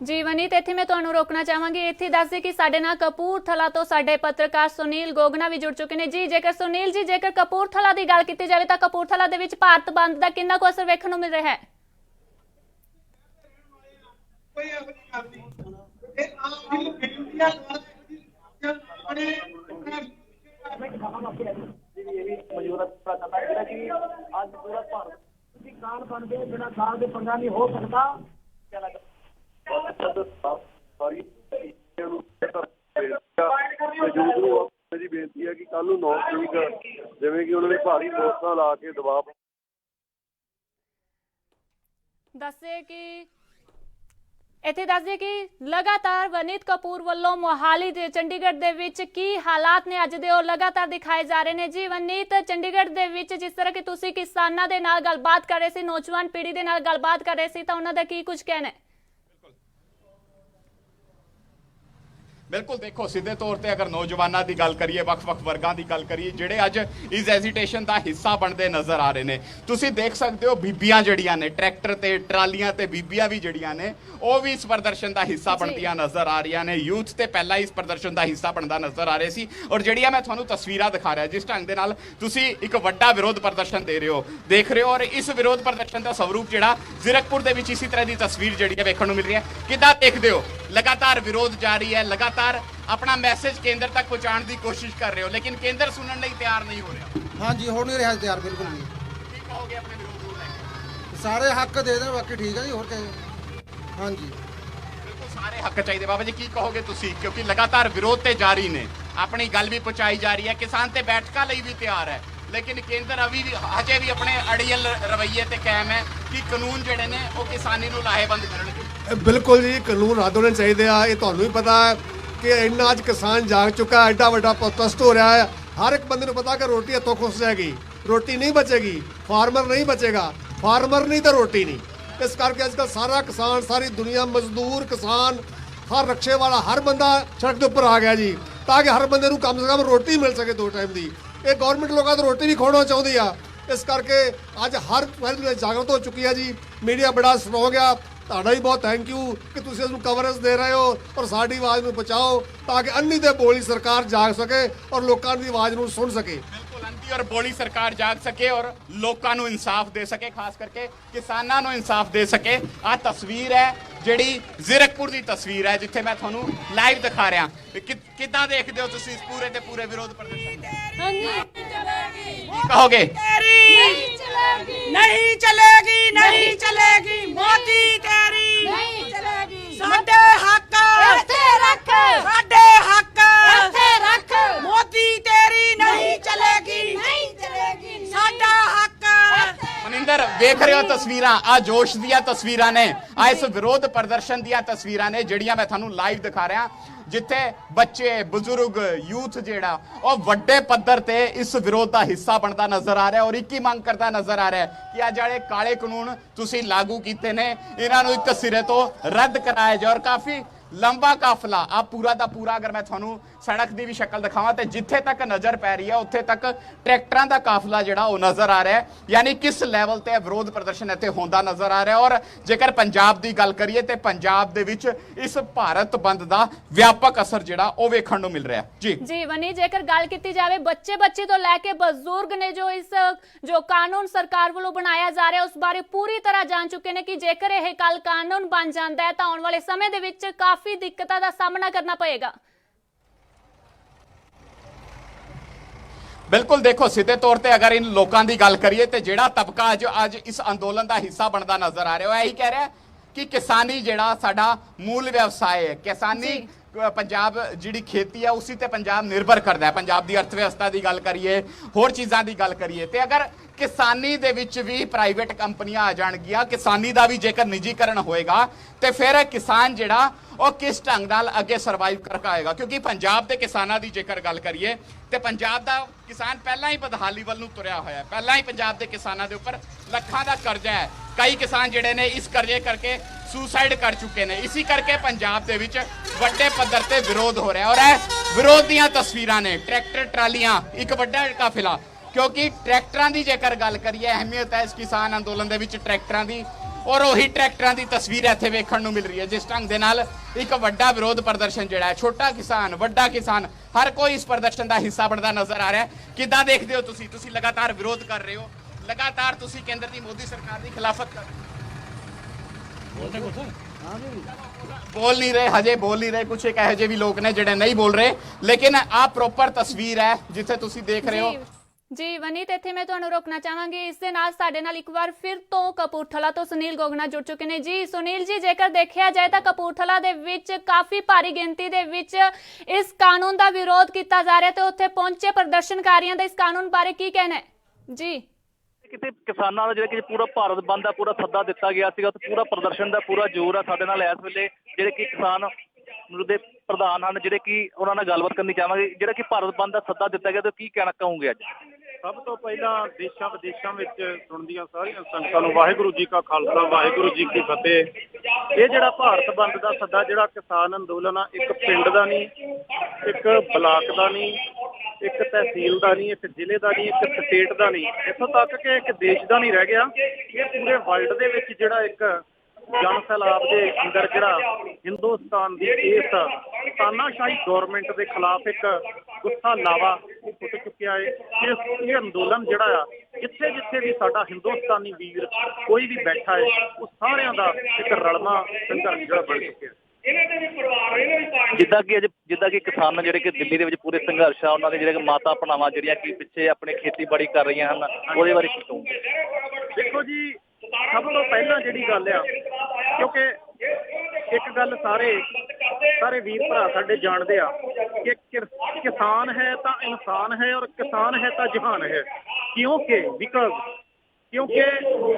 Speaker 1: ਜੀ ਵਨੀਤ ਇੱਥੇ ਮੈਂ ਤੁਹਾਨੂੰ ਰੋਕਣਾ ਚਾਹਾਂਗੀ। ਇੱਥੇ ਦੱਸ ਦੇ ਕਿ ਸਾਡੇ ਨਾਲ ਕਪੂਰਥਲਾ ਤੋਂ ਸਾਡੇ ਪੱਤਰਕਾਰ ਸੁਨੀਲ ਗੋਗਨਾ ਵੀ ਜੁੜ ਚੁੱਕੇ ਨੇ। ਜੀ ਜੇਕਰ ਸੁਨੀਲ ਜੀ ਜੇਕਰ ਕਪੂਰਥਲਾ ਦੀ ਗੱਲ ਕੀਤੀ ਜਾਵੇ ਤਾਂ ਕਪੂਰਥਲਾ ਦੇ ਵਿੱਚ ਭਾਰਤ ਬੰਦ ਦਾ ਕਿੰਨਾ ਕੁ ਅਸਰ ਵੇਖਣ ਨੂੰ ਮਿਲ ਰਿਹਾ ਹੈ?
Speaker 9: ਮੌਜੂਦ ਨੂੰ ਮੇਰੀ ਬੇਨਤੀ ਹੈ ਕਿ ਕੱਲ ਨੂੰ 9 ਤਰੀਕ ਜਿਵੇਂ ਕਿ ਉਹਨਾਂ ਨੇ ਭਾਰੀ ਮੋਰਚਾ ਲਾ ਕੇ ਦਬਾਅ
Speaker 1: ਦੱਸੇ ਕਿ ਇੱਥੇ ਦੱਸਦੇ ਕਿ ਲਗਾਤਾਰ ਵਨੀਤ ਕਪੂਰ ਵੱਲੋਂ ਮੋਹਾਲੀ ਦੇ ਚੰਡੀਗੜ੍ਹ ਦੇ ਵਿੱਚ ਕੀ ਹਾਲਾਤ ਨੇ? ਅੱਜ ਦੇ ਉਹ ਲਗਾਤਾਰ ਦਿਖਾਏ ਜਾ ਰਹੇ ਨੇ ਜੀ, ਵਨੀਤ ਚੰਡੀਗੜ੍ਹ ਦੇ ਵਿੱਚ ਜਿਸ ਤਰ੍ਹਾਂ ਕਿ ਤੁਸੀਂ ਕਿਸਾਨਾਂ ਦੇ ਨਾਲ ਗੱਲਬਾਤ ਕਰ ਰਹੇ ਸੀ, ਨੌਜਵਾਨ ਪੀੜ੍ਹੀ ਦੇ ਨਾਲ ਗੱਲਬਾਤ ਕਰ ਰਹੇ ਸੀ, ਤਾਂ ਉਹਨਾਂ ਦਾ ਕੀ ਕੁਝ ਕਹਿਣਾ ਹੈ?
Speaker 5: ਬਿਲਕੁਲ ਦੇਖੋ ਸਿੱਧੇ ਤੌਰ ਤੇ ਅਗਰ ਨੌਜਵਾਨਾਂ ਦੀ ਗੱਲ ਕਰੀਏ ਵੱਖ-ਵੱਖ ਵਰਗਾਂ ਦੀ ਗੱਲ ਕਰੀਏ ਜਿਹੜੇ ਅੱਜ ਇਸ ਐਜੀਟੇਸ਼ਨ ਦਾ ਹਿੱਸਾ ਬਣਦੇ ਨਜ਼ਰ ਆ ਰਹੇ ਨੇ। ਤੁਸੀਂ ਦੇਖ ਸਕਦੇ ਹੋ ਬੀਬੀਆਂ ਜਿਹੜੀਆਂ ਨੇ ਟਰੈਕਟਰ ਤੇ ਟਰਾਲੀਆਂ ਤੇ ਬੀਬੀਆਂ ਵੀ ਜਿਹੜੀਆਂ ਨੇ ਉਹ ਵੀ ਇਸ ਪ੍ਰਦਰਸ਼ਨ ਦਾ ਹਿੱਸਾ। ਬਣਦੀਆਂ ਨਜ਼ਰ ਆ ਰਹੀਆਂ ਨੇ। ਯੂਥ ਤੇ ਪਹਿਲਾਂ ਇਸ ਪ੍ਰਦਰਸ਼ਨ ਦਾ ਹਿੱਸਾ ਬਣਦਾ ਨਜ਼ਰ ਆ ਰਹੇ ਸੀ। ਔਰ ਜਿਹੜੀਆਂ ਮੈਂ ਤੁਹਾਨੂੰ ਤਸਵੀਰਾਂ ਦਿਖਾ ਰਿਹਾ ਜਿਸ ਢੰਗ ਦੇ ਨਾਲ ਤੁਸੀਂ ਇੱਕ ਵੱਡਾ ਵਿਰੋਧ ਪ੍ਰਦਰਸ਼ਨ ਦੇ ਰਹੇ ਹੋ ਦੇਖ ਰਹੇ ਹੋ। ਔਰ ਇਸ ਵਿਰੋਧ ਪ੍ਰਦਰਸ਼ਨ ਦਾ ਸਵਰੂਪ ਜਿਹੜਾ ਜ਼ੀਰਕਪੁਰ ਦੇ ਵਿੱਚ ਇਸੇ ਤਰ੍ਹਾਂ ਦੀ ਤਸਵੀਰ ਜਿਹੜੀ ਹੈ ਵੇਖਣ ਨੂੰ ਮਿਲ ਰਹੀ ਹੈ। ਕਿੱਦਾਂ ਦੇਖਦੇ ਹੋ? ਲਗਾਤਾਰ ਵਿਰੋਧ ਜਾਰੀ ਹੈ ਲਗਾਤਾਰ ਆਪਣਾ ਮੈਸੇਜ ਕੇਂਦਰ ਤੱਕ ਪਹੁੰਚਾਉਣ ਦੀ ਕੋਸ਼ਿਸ਼ ਕਰ ਰਹੇ ਹੋ ਲੇਕਿਨ ਕੇਂਦਰ ਸੁਣਨ ਲਈ ਤਿਆਰ ਨਹੀਂ ਹੋ ਰਿਹਾ।
Speaker 10: ਹਾਂਜੀ ਹੋ ਨਹੀਂ ਰਿਹਾ ਤਿਆਰ ਬਿਲਕੁਲ ਵੀ
Speaker 5: ਕੀ ਕਹੋਗੇ ਆਪਣੇ ਵਿਰੋਧ ਨੂੰ ਲੈ ਕੇ।
Speaker 10: ਸਾਰੇ ਹੱਕ ਦੇ ਦੇਣ ਬਾਕੀ ਠੀਕ ਹੈ ਜੀ ਹੋਰ ਕਹੇ ਹਾਂਜੀ।
Speaker 5: ਬਿਲਕੁਲ ਸਾਰੇ ਹੱਕ ਚਾਹੀਦੇ ਬਾਬਾ ਜੀ ਕੀ ਕਹੋਗੇ ਤੁਸੀਂ? ਕਿਉਂਕਿ ਲਗਾਤਾਰ ਵਿਰੋਧ ਤੇ ਜਾਰੀ ਨੇ। ਆਪਣੀ ਗੱਲ ਵੀ ਪਹੁੰਚਾਈ ਜਾ ਰਹੀ ਹੈ ਕਿਸਾਨ ਤੇ ਬੈਠਕਾਂ ਲਈ ਵੀ ਤਿਆਰ ਹੈ। ਲੇਕਿਨ ਕੇਂਦਰ ਅਭੀ ਵੀ ਹਜੇ ਵੀ ਆਪਣੇ ਅੜੀਅਲ ਰਵੱਈਏ ਤੇ ਕਾਇਮ ਹੈ ਕਿ ਕਾਨੂੰਨ ਜਿਹੜੇ ਨੇ ਉਹ ਕਿਸਾਨੀ ਨੂੰ ਲਾਹੇਵੰਦ ਕਰਨਗੇ।
Speaker 9: ਬਿਲਕੁਲ ਜੀ ਕਾਨੂੰਨ ਰੱਦ ਹੋਣੇ ਚਾਹੀਦੇ ਆ ਇਹ ਤੁਹਾਨੂੰ ਵੀ ਪਤਾ ਹੈ। ਕਿ ਇੰਨਾ ਅੱਜ ਕਿਸਾਨ ਜਾਗ ਚੁੱਕਾ ਐਡਾ ਵੱਡਾ ਪ੍ਰੋਟੈਸਟ ਹੋ ਰਿਹਾ ਹੈ। ਹਰ ਇੱਕ ਬੰਦੇ ਨੂੰ ਪਤਾ ਕਿ ਰੋਟੀ ਹੱਥੋਂ ਖੁੱਸ ਜਾਏਗੀ। ਰੋਟੀ ਨਹੀਂ ਬਚੇਗੀ, ਫਾਰਮਰ ਨਹੀਂ ਬਚੇਗਾ। ਫਾਰਮਰ ਨਹੀਂ ਤਾਂ ਰੋਟੀ ਨਹੀਂ। ਇਸ ਕਰਕੇ ਅੱਜ ਕੱਲ੍ਹ ਸਾਰਾ ਕਿਸਾਨ, ਸਾਰੀ ਦੁਨੀਆ ਮਜ਼ਦੂਰ ਕਿਸਾਨ, ਹਰ ਰਕਸ਼ੇ ਵਾਲਾ, ਹਰ ਬੰਦਾ ਸੜਕ ਦੇ ਉੱਪਰ ਆ ਗਿਆ ਜੀ। ਤਾਂ ਕਿ ਹਰ ਬੰਦੇ ਨੂੰ ਕਮ ਸੇ ਕਮ ਰੋਟੀ ਮਿਲ ਸਕੇ ਦੋ ਟਾਈਮ ਦੀ। ਇਹ ਗਵਰਨਮੈਂਟ ਲੋਕਾਂ ਤੋਂ ਰੋਟੀ ਵੀ ਖੋਣਾ ਚਾਹੁੰਦੀ ਆ। ਇਸ ਕਰਕੇ ਅੱਜ ਹਰ ਪਹਿਲ ਜਾਗਰਤ ਹੋ ਚੁੱਕੀ ਆ ਜੀ। ਮੀਡੀਆ ਬੜਾ ਸਟਰੋਂਗ ਆ। ਤੁਹਾਡਾ ਹੀ ਬਹੁਤ ਥੈਂਕ ਯੂ ਕਿ ਤੁਸੀਂ ਇਸ ਨੂੰ ਕਵਰੇਜ ਦੇ ਰਹੇ ਹੋ ਔਰ ਸਾਡੀ ਆਵਾਜ਼ ਨੂੰ ਬਚਾਓ ਤਾਂ ਕਿ ਅੰਨੀ ਤੇ ਬੋਲੀ ਸਰਕਾਰ ਜਾਗ ਸਕੇ ਔਰ ਲੋਕਾਂ ਦੀ ਆਵਾਜ਼ ਨੂੰ ਸੁਣ ਸਕੇ।
Speaker 5: ਅੰਤੀ ਔਰ ਬੋਲੀ ਸਰਕਾਰ ਜਾਗ ਸਕੇ ਔਰ ਲੋਕਾਂ ਨੂੰ ਇਨਸਾਫ ਦੇ ਸਕੇ ਖਾਸ ਕਰਕੇ ਕਿਸਾਨਾਂ ਨੂੰ ਇਨਸਾਫ ਦੇ ਸਕੇ। ਆ ਤਸਵੀਰ ਹੈ ਜਿਹੜੀ ਜ਼ੀਰਕਪੁਰ ਦੀ ਤਸਵੀਰ ਹੈ ਜਿੱਥੇ ਮੈਂ ਤੁਹਾਨੂੰ ਲਾਈਵ ਦਿਖਾ ਰਿਹਾ। ਕਿ- ਕਿੱਦਾਂ ਦੇਖਦੇ ਹੋ ਤੁਸੀਂ ਇਸ ਪੂਰੇ ਤੇ ਪੂਰੇ ਵਿਰੋਧ ਪ੍ਰਦਰਸ਼ਨ ਕੀ ਕਹੋਗੇ?
Speaker 11: ਨਹੀਂ ਚਲੇਗੀ ਨਹੀਂ ਚਲੇਗੀ ਨਹੀਂ ਚਲੇਗੀ। ਮੋਦੀ ਤੇਰੀ ਨਹੀਂ ਚਲੇਗੀ। ਸਾਡੇ ਹੱਕ। ਇੱਥੇ ਰੱਖ। ਸਾਡੇ ਹੱਕ
Speaker 5: ਮਨਿੰਦਰ ਰਹੇ ਹੋ ਤਸਵੀਰਾਂ, ਆ ਜੋਸ਼ ਦੀਆਂ ਤਸਵੀਰਾਂ ਨੇ, ਆ ਇਸ ਵਿਰੋਧ ਪ੍ਰਦਰਸ਼ਨ ਦੀਆਂ ਤਸਵੀਰਾਂ ਨੇ, ਜਿਹੜੀਆਂ ਮੈਂ ਤੁਹਾਨੂੰ ਲਾਈਵ ਦਿਖਾ ਰਿਹਾ। ਜਿੱਥੇ ਬੱਚੇ, ਬਜ਼ੁਰਗ, ਯੂਥ ਜਿਹੜਾ, ਉਹ ਵੱਡੇ ਪੱਧਰ ਤੇ ਇਸ ਵਿਰੋਧ ਦਾ ਹਿੱਸਾ ਬਣਦਾ ਨਜ਼ਰ ਆ ਰਿਹਾ ਔਰ ਇੱਕ ਹੀ ਮੰਗ ਕਰਦਾ ਨਜ਼ਰ ਆ ਰਿਹਾ ਕਿ ਆ ਜਿਹੜੇ ਕਾਲੇ ਕਾਨੂੰਨ ਤੁਸੀਂ ਲਾਗੂ ਕੀਤੇ ਨੇ। ਇਹਨਾਂ ਨੂੰ ਇੱਕ ਸਿਰੇ ਤੋਂ ਰੱਦ ਕਰਾਇਆ ਜਾਏ ਔਰ ਕਾਫੀ ਲੰਬਾ ਕਾਫਲਾ, ਆ ਪੂਰਾ ਦਾ ਪੂਰਾ ਅਗਰ ਮੈਂ ਤੁਹਾਨੂੰ ਸੜਕ ਦੀ ਵੀ ਸ਼ਕਲ ਦਿਖਾਵਾਂ ਤੇ ਜਿੱਥੇ ਤੱਕ ਨਜ਼ਰ ਪੈ ਰਹੀ ਹੈ, ਉੱਥੇ ਤੱਕ ਟਰੈਕਟਰਾਂ ਦਾ ਕਾਫਲਾ ਜਿਹੜਾ ਉਹ ਨਜ਼ਰ ਆ ਰਿਹਾ ਹੈ। ਯਾਨੀ ਕਿਸ ਲੈਵਲ ਤੇ ਵਿਰੋਧ ਪ੍ਰਦਰਸ਼ਨ ਇੱਥੇ ਹੁੰਦਾ ਨਜ਼ਰ ਆ ਰਿਹਾ ਔਰ ਜੇਕਰ ਪੰਜਾਬ ਦੀ ਗੱਲ ਕਰੀਏ ਤੇ ਪੰਜਾਬ ਦੇ ਵਿੱਚ ਇਸ ਭਾਰਤ ਬੰਦ ਦਾ ਵਿਆਪਕ ਅਸਰ ਜਿਹੜਾ ਉਹ ਵੇਖਣ ਨੂੰ ਮਿਲ ਰਿਹਾ ਜੀ।
Speaker 1: ਜੀ, ਵਨੀ, ਜੇਕਰ ਗੱਲ ਕੀਤੀ ਜਾਵੇ ਬੱਚੇ ਬੱਚੇ ਤੋਂ ਲੈ ਕੇ ਬਜ਼ੁਰਗ ਨੇ ਜੋ ਇਸ, ਜੋ ਕਾਨੂੰਨ ਸਰਕਾਰ ਵੱਲੋਂ ਬਣਾਇਆ ਜਾ ਰਿਹਾ, ਉਸ ਬਾਰੇ ਪੂਰੀ ਤਰ੍ਹਾਂ ਜਾਣ ਚੁੱਕੇ ਨੇ ਕਿ ਜੇਕਰ ਇਹ ਕੱਲ ਕਾਨੂੰਨ ਬਣ ਜਾਂਦਾ ਹੈ, ਤਾਂ ਆਉਣ ਵਾਲੇ ਸਮੇਂ ਦੇ ਵਿੱਚ ਕਾਫੀ ਦਿੱਕਤਾਂ ਦਾ ਸਾਹਮਣਾ ਕਰਨਾ ਪਏਗਾ।
Speaker 5: ਬਿਲਕੁਲ ਦੇਖੋ ਸਿੱਧੇ ਤੌਰ ਤੇ ਅਗਰ ਇਨ ਲੋਕਾਂ ਦੀ ਗੱਲ ਕਰੀਏ ਤੇ ਜਿਹੜਾ ਤਬਕਾ ਅੱਜ ਅੱਜ ਇਸ ਅੰਦੋਲਨ ਦਾ ਹਿੱਸਾ ਬਣਦਾ ਨਜ਼ਰ ਆ ਰਿਹਾ ਉਹ ਇਹੀ ਕਹਿ ਰਿਹਾ ਹੈ ਕਿ ਕਿਸਾਨੀ ਜਿਹੜਾ ਸਾਡਾ ਮੂਲ ਵਿਵਸਾय ਹੈ ਕਿਸਾਨੀ ਪੰਜਾਬ ਜਿਹੜੀ ਖੇਤੀ ਹੈ ਉਸੇ ਤੇ ਪੰਜਾਬ ਨਿਰਭਰ ਕਰਦਾ ਹੈ। ਪੰਜਾਬ ਦੀ ਅਰਥ ਵਿਵਸਥਾ ਦੀ ਗੱਲ ਕਰੀਏ ਹੋਰ ਚੀਜ਼ਾਂ ਦੀ ਗੱਲ ਕਰੀਏ ਤੇ ਅਗਰ ਕਿਸਾਨੀ ਦੇ ਵਿੱਚ ਵੀ ਪ੍ਰਾਈਵੇਟ ਕੰਪਨੀਆਂ ਆ ਜਾਣਗੀਆਂ ਕਿਸਾਨੀ ਦਾ ਵੀ ਜੇਕਰ ਨਿੱਜੀਕਰਨ ਹੋਏਗਾ ਤੇ ਫਿਰ ਕਿਸਾਨ ਜਿਹੜਾ ਉਹ ਕਿਸ ਢੰਗ ਨਾਲ ਅੱਗੇ ਸਰਵਾਈਵ ਕਰ ਪਾਏਗਾ? ਕਿਉਂਕਿ ਪੰਜਾਬ ਦੇ ਕਿਸਾਨਾਂ ਦੀ ਜੇਕਰ ਗੱਲ ਕਰੀਏ, ਤੇ ਪੰਜਾਬ ਦਾ ਕਿਸਾਨ ਪਹਿਲਾਂ ਹੀ ਬਦਹਾਲੀ ਵੱਲ ਨੂੰ ਤੁਰਿਆ ਹੋਇਆ ਹੈ। ਪਹਿਲਾਂ ਹੀ ਪੰਜਾਬ ਦੇ ਕਿਸਾਨਾਂ ਦੇ ਉੱਪਰ ਲੱਖਾਂ ਦਾ ਕਰਜ਼ਾ ਹੈ। ਕਈ ਕਿਸਾਨ ਜਿਹੜੇ ਨੇ ਇਸ ਕਰਜ਼ੇ ਕਰਕੇ ਸੁਸਾਈਡ ਕਰ ਚੁੱਕੇ ਨੇ। ਇਸੇ ਕਰਕੇ ਪੰਜਾਬ ਦੇ ਵਿੱਚ ਵੱਡੇ ਪੱਧਰ ਤੇ ਵਿਰੋਧ ਹੋ ਰਿਹਾ ਔਰ ਇਹ ਵਿਰੋਧ ਦੀਆਂ ਤਸਵੀਰਾਂ ਨੇ। ਟਰੈਕਟਰ, ਟਰਾਲੀਆਂ, ਇੱਕ ਵੱਡਾ ਕਾਫਿਲਾ ਕਿਉਂਕਿ ਟਰੈਕਟਰਾਂ ਦੀ ਜੇਕਰ ਗੱਲ ਕਰੀਏ, ਅਹਿਮੀਅਤ ਹੈ ਇਸ ਕਿਸਾਨ ਅੰਦੋਲਨ ਦੇ ਵਿੱਚ। ਟਰੈਕਟਰਾਂ ਦੀ ਔਰ ਉਹੀ ਟਰੈਕਟਰਾਂ ਦੀ ਤਸਵੀਰ ਇੱਥੇ ਵੇਖਣ ਨੂੰ ਮਿਲ ਰਹੀ ਹੈ ਜਿਸ ਢੰਗ ਦੇ ਨਾਲ ਇੱਕ ਵੱਡਾ ਵਿਰੋਧ ਪ੍ਰਦਰਸ਼ਨ ਜਿਹੜਾ ਹੈ ਛੋਟਾ ਕਿਸਾਨ ਵੱਡਾ ਕਿਸਾਨ ਹਰ ਕੋਈ ਇਸ ਪ੍ਰਦਰਸ਼ਨ ਦਾ ਹਿੱਸਾ ਬਣਦਾ ਨਜ਼ਰ ਆ ਰਿਹਾ ਹੈ। ਕਿੱਦਾਂ ਦੇਖਦੇ ਹੋ ਤੁਸੀਂ? ਤੁਸੀਂ ਲਗਾਤਾਰ ਵਿਰੋਧ ਕਰ ਰਹੇ ਹੋ। ਲਗਾਤਾਰ ਤੁਸੀਂ ਕੇਂਦਰ ਦੀ ਮੋਦੀ ਸਰਕਾਰ ਦੀ ਖਿਲਾਫਤ ਕਰ ਰਹੇ ਹੋ। ਬੋਲ ਨਹੀਂ ਰਹੇ ਹਜੇ ਬੋਲ ਨਹੀਂ ਰਹੇ ਕੁਝ ਇੱਕ ਇਹੋ ਜਿਹੇ ਵੀ ਲੋਕ ਨੇ ਜਿਹੜੇ ਨਹੀਂ ਬੋਲ ਰਹੇ। ਲੇਕਿਨ ਆਹ ਪ੍ਰੋਪਰ ਤਸਵੀਰ ਹੈ ਜਿੱਥੇ ਤੁਸੀਂ ਦੇਖ ਰਹੇ ਹੋ।
Speaker 1: ਜੀ ਵਨੀਤ ਇੱਥੇ ਮੈਂ ਤੁਹਾਨੂੰ ਰੋਕਣਾ ਚਾਹਾਂਗੀ। ਇਸ ਦੇ ਨਾਲ ਸਾਡੇ ਨਾਲ ਇੱਕ ਵਾਰ ਫਿਰ ਤੋਂ ਕਪੂਰਥਲਾ ਤੋਂ ਸੁਨੀਲ ਗੋਗਨਾ ਜੁੜ ਚੁੱਕੇ ਨੇ। ਜੀ, ਸੁਨੀਲ ਜੀ, ਜੇਕਰ ਦੇਖਿਆ ਜਾਏ ਤਾਂ ਕਪੂਰਥਲਾ ਦੇ ਵਿੱਚ ਕਾਫੀ ਭਾਰੀ ਗਿਣਤੀ ਦੇ ਵਿੱਚ ਇਸ ਕਾਨੂੰਨ ਦਾ ਵਿਰੋਧ ਕੀਤਾ ਜਾ ਰਿਹਾ ਤੇ ਉੱਥੇ ਪਹੁੰਚੇ ਪ੍ਰਦਰਸ਼ਨਕਾਰੀਆਂ ਦਾ ਇਸ ਕਾਨੂੰਨ ਬਾਰੇ ਕੀ ਕਹਿਣਾ ਹੈ? ਜੀ।
Speaker 12: ਕਿਤੇ ਕਿਸਾਨਾਂ ਦਾ ਜਿਹੜਾ ਕਿ ਪੂਰਾ ਭਾਰਤ ਬੰਦ ਦਾ ਪੂਰਾ ਸੱਦਾ ਦਿੱਤਾ ਗਿਆ ਸੀਗਾ ਤੇ ਪੂਰਾ ਪ੍ਰਦਰਸ਼ਨ ਦਾ ਪੂਰਾ ਜ਼ੋਰ ਆ ਸਾਡੇ ਨਾਲ ਇਸ ਵੇਲੇ, ਜਿਹੜੇ ਕਿ ਕਿਸਾਨ ਦੇ ਪ੍ਰਧਾਨ ਹਨ, ਜਿਹੜੇ ਕਿ ਉਹਨਾਂ ਨਾਲ ਗੱਲਬਾਤ ਕਰਨੀ ਚਾਹਾਂਗੇ, ਜਿਹੜਾ ਕਿ ਭਾਰਤ ਬੰਦ ਦਾ ਸੱਦਾ ਦਿੱਤਾ ਗਿਆ ਤੇ ਕੀ ਕਹਿਣਾ ਕਹੋਗੇ ਅੱਜ?
Speaker 13: ਸਭ ਤੋਂ ਪਹਿਲਾਂ ਦੇਸ਼ਾਂ ਵਿਦੇਸ਼ਾਂ ਵਿੱਚ ਸੁਣਦੀਆਂ ਸਾਰੀਆਂ ਸੰਗਤਾਂ ਨੂੰ ਵਾਹਿਗੁਰੂ ਜੀ ਕਾ ਖਾਲਸਾ, ਵਾਹਿਗੁਰੂ ਜੀ ਕੀ ਫਤਿਹ। ਇਹ ਜਿਹੜਾ ਭਾਰਤ ਬੰਦ ਦਾ ਸੱਦਾ, ਜਿਹੜਾ ਕਿਸਾਨ ਅੰਦੋਲਨ ਆ, ਇੱਕ ਪਿੰਡ ਦਾ ਨਹੀਂ, ਇੱਕ ਬਲਾਕ ਦਾ ਨਹੀਂ, ਇੱਕ ਤਹਿਸੀਲ ਦਾ ਨਹੀਂ, ਇੱਕ ਜ਼ਿਲ੍ਹੇ ਦਾ ਨਹੀਂ, ਇੱਕ ਸਟੇਟ ਦਾ ਨਹੀਂ। ਇੱਥੋਂ ਤੱਕ ਕਿ ਇੱਕ ਦੇਸ਼ ਦਾ ਨਹੀਂ ਰਹਿ ਗਿਆ। ਇਹ ਪੂਰੇ ਵਰਲਡ ਦੇ ਵਿੱਚ ਜਿਹੜਾ ਇੱਕ ਜਨ ਸੈਲਾਬ ਦੇ ਅੰਦਰ ਜਿਹੜਾ ਹਿੰਦੁਸਤਾਨ ਦੀ ਇਸ ਤਾਨਾਸ਼ਾਹੀ ਗਵਰਨਮੈਂਟ ਦੇ ਖਿਲਾਫ ਇੱਕ ਗੁੱਸਾ ਲਾਵਾ ਫੁੱਟ ਚੁੱਕਿਆ ਹੈ ਇਸ ਇਹ ਅੰਦੋਲਨ ਜਿਹੜਾ ਆ ਜਿੱਥੇ ਜਿੱਥੇ ਵੀ ਸਾਡਾ ਹਿੰਦੁਸਤਾਨੀ ਵੀਰ ਕੋਈ ਵੀ ਬੈਠਾ ਹੈ ਉਹ ਸਾਰਿਆਂ ਦਾ ਇੱਕ ਰਲਮਾ ਸੰਘਰਸ਼ ਜਿਹੜਾ ਬਣ ਚੁੱਕਿਆ।
Speaker 12: ਜਿੱਦਾਂ ਕਿ ਅੱਜ ਜਿੱਦਾਂ ਕਿ ਕਿਸਾਨ ਜਿਹੜੇ ਕਿ ਦਿੱਲੀ ਦੇ ਵਿੱਚ ਪੂਰੇ ਸੰਘਰਸ਼ ਆ ਉਹਨਾਂ ਦੇ ਜਿਹੜੇ ਕਿ ਮਾਤਾ ਭਣਾਵਾਂ ਜਿਹੜੀਆਂ ਕਿ ਪਿੱਛੇ ਆਪਣੇ ਖੇਤੀਬਾੜੀ ਕਰ ਰਹੀਆਂ ਹਨ ਉਹਦੇ ਬਾਰੇ ਕੀ ਕਹੋਗੇ?
Speaker 13: ਦੇਖੋ ਜੀ ਸਭ ਤੋਂ ਪਹਿਲਾਂ ਜਿਹੜੀ ਗੱਲ ਆ, ਕਿਉਂਕਿ ਇੱਕ ਗੱਲ ਸਾਰੇ ਸਾਰੇ ਵੀਰ ਭਰਾ ਸਾਡੇ ਜਾਣਦੇ ਆ ਕਿ ਕਿਰ- ਕਿਸਾਨ ਹੈ ਤਾਂ ਇਨਸਾਨ ਹੈ ਔਰ ਕਿਸਾਨ ਹੈ ਤਾਂ ਜਹਾਨ ਹੈ। ਕਿਉਂਕਿ ਬਿਕਾਜ਼ ਕਿਉਂਕਿ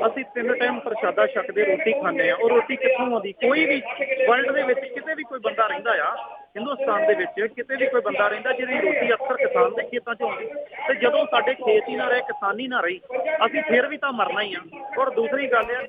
Speaker 13: ਅਸੀਂ ਤਿੰਨ ਟਾਈਮ ਪ੍ਰਸ਼ਾਦਾ ਛਕਦੇ, ਰੋਟੀ ਖਾਂਦੇ ਆ। ਉਹ ਰੋਟੀ ਕਿੱਥੋਂ ਆਉਂਦੀ? ਕੋਈ ਵੀ ਵਰਲਡ ਦੇ ਵਿੱਚ ਕਿਤੇ ਵੀ ਕੋਈ ਬੰਦਾ ਰਹਿੰਦਾ ਆ ਹਿੰਦੁਸਤਾਨ ਦੇ ਵਿੱਚ ਕਿਤੇ ਵੀ ਕੋਈ ਬੰਦਾ ਰਹਿੰਦਾ ਜਿਹਦੀ ਰੋਟੀ ਅਕਸਰ ਕਿਸਾਨ ਦੇ ਖੇਤਾਂ 'ਚ ਆਉਂਦੀ ਤੇ ਜਦੋਂ ਸਾਡੇ ਖੇਤ ਹੀ ਨਾ ਰਹੇ, ਕਿਸਾਨੀ ਨਾ ਰਹੀ, ਅਸੀਂ ਫਿਰ ਵੀ ਤਾਂ ਮਰਨਾ ਹੀ ਆ। ਔਰ ਦੂਸਰੀ ਗੱਲ ਹੈ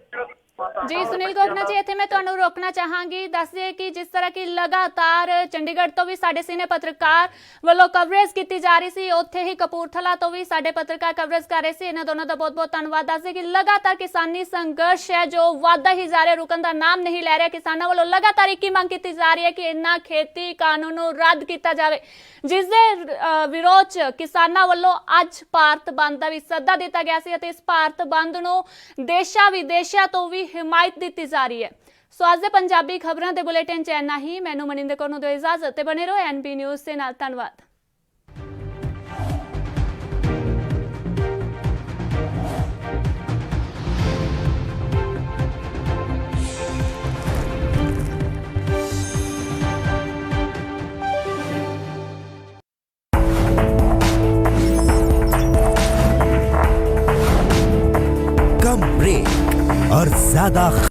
Speaker 1: ਜੀ ਸੁਨੀਲ ਗੋਗਨਾ ਜੀ ਇੱਥੇ ਮੈਂ ਤੁਹਾਨੂੰ ਰੋਕਣਾ ਚਾਹਾਂਗੀ ਦੱਸ ਦਈਏ ਕਿ ਜਿਸ ਤਰ੍ਹਾਂ ਕਿ ਲਗਾਤਾਰ ਚੰਡੀਗੜ੍ਹ ਤੋਂ ਵੀ ਸਾਡੇ ਸੀਨੇ ਪੱਤਰਕਾਰ ਵੱਲੋਂ ਕਵਰੇਜ ਕੀਤੀ ਜਾ ਰਹੀ ਸੀ ਉੱਥੇ ਹੀ ਕਪੂਰਥਲਾ ਤੋਂ ਵੀ ਸਾਡੇ ਪੱਤਰਕਾਰ ਕਵਰੇਜ ਕਰ ਰਹੇ ਸੀ ਇਹਨਾਂ ਦੋਨਾਂ ਦਾ ਬਹੁਤ-ਬਹੁਤ ਧੰਨਵਾਦ ਦੱਸ ਦਈਏ ਕਿ ਲਗਾਤਾਰ ਕਿਸਾਨੀ ਸੰਘਰਸ਼ ਹੈ ਜੋ ਵਾਧਾ ਹੀ ਜਾ ਰਿਹਾ ਰੁਕਣ ਦਾ ਨਾਮ ਨਹੀਂ ਲੈ ਰਿਹਾ ਕਿਸਾਨਾਂ ਵੱਲੋਂ ਲਗਾਤਾਰ ਇੱਕ ਹੀ ਮੰਗ ਕੀਤੀ ਜਾ ਰਹੀ ਹੈ ਕਿ ਇਹਨਾਂ ਖੇਤੀ ਕਾਨੂੰਨ ਨੂੰ ਰੱਦ ਕੀਤਾ ਜਾਵੇ ਜਿਸ ਦੇ ਅ, ਵਿਰੋਧ 'ਚ ਕਿਸਾਨਾਂ ਵੱਲੋਂ ਅੱਜ ਭਾਰਤ ਬੰਦ ਦਾ ਵੀ ਸੱਦਾ ਦਿੱਤਾ ਗਿਆ ਸੀ ਅਤੇ ਇਸ ਭਾਰਤ ਬੰਦ ਨੂੰ ਦੇਸ਼ਾਂ ਵਿਦੇਸ਼ਾਂ ਤੋਂ ਵੀ ਹਮਾਇਤ ਦਿੱਤੀ ਜਾ ਰਹੀ ਹੈ। ਸੋ ਅੱਜ ਦੇ ਪੰਜਾਬੀ ਖਬਰਾਂ ਦੇ ਬੁਲੇਟਿਨ 'ਚ ਇੰਨਾ ਹੀ। ਮੈਨੂੰ ਮਨਿੰਦਰ ਕੌਰ ਨੂੰ ਦਿਓ ਇਜਾਜ਼ਤ ਤੇ ਬਣੇ ਰਹੋ ਐਨਪੀ ਨਿਊਜ਼ ਦੇ ਨਾਲ। ਧੰਨਵਾਦ।
Speaker 14: Ladach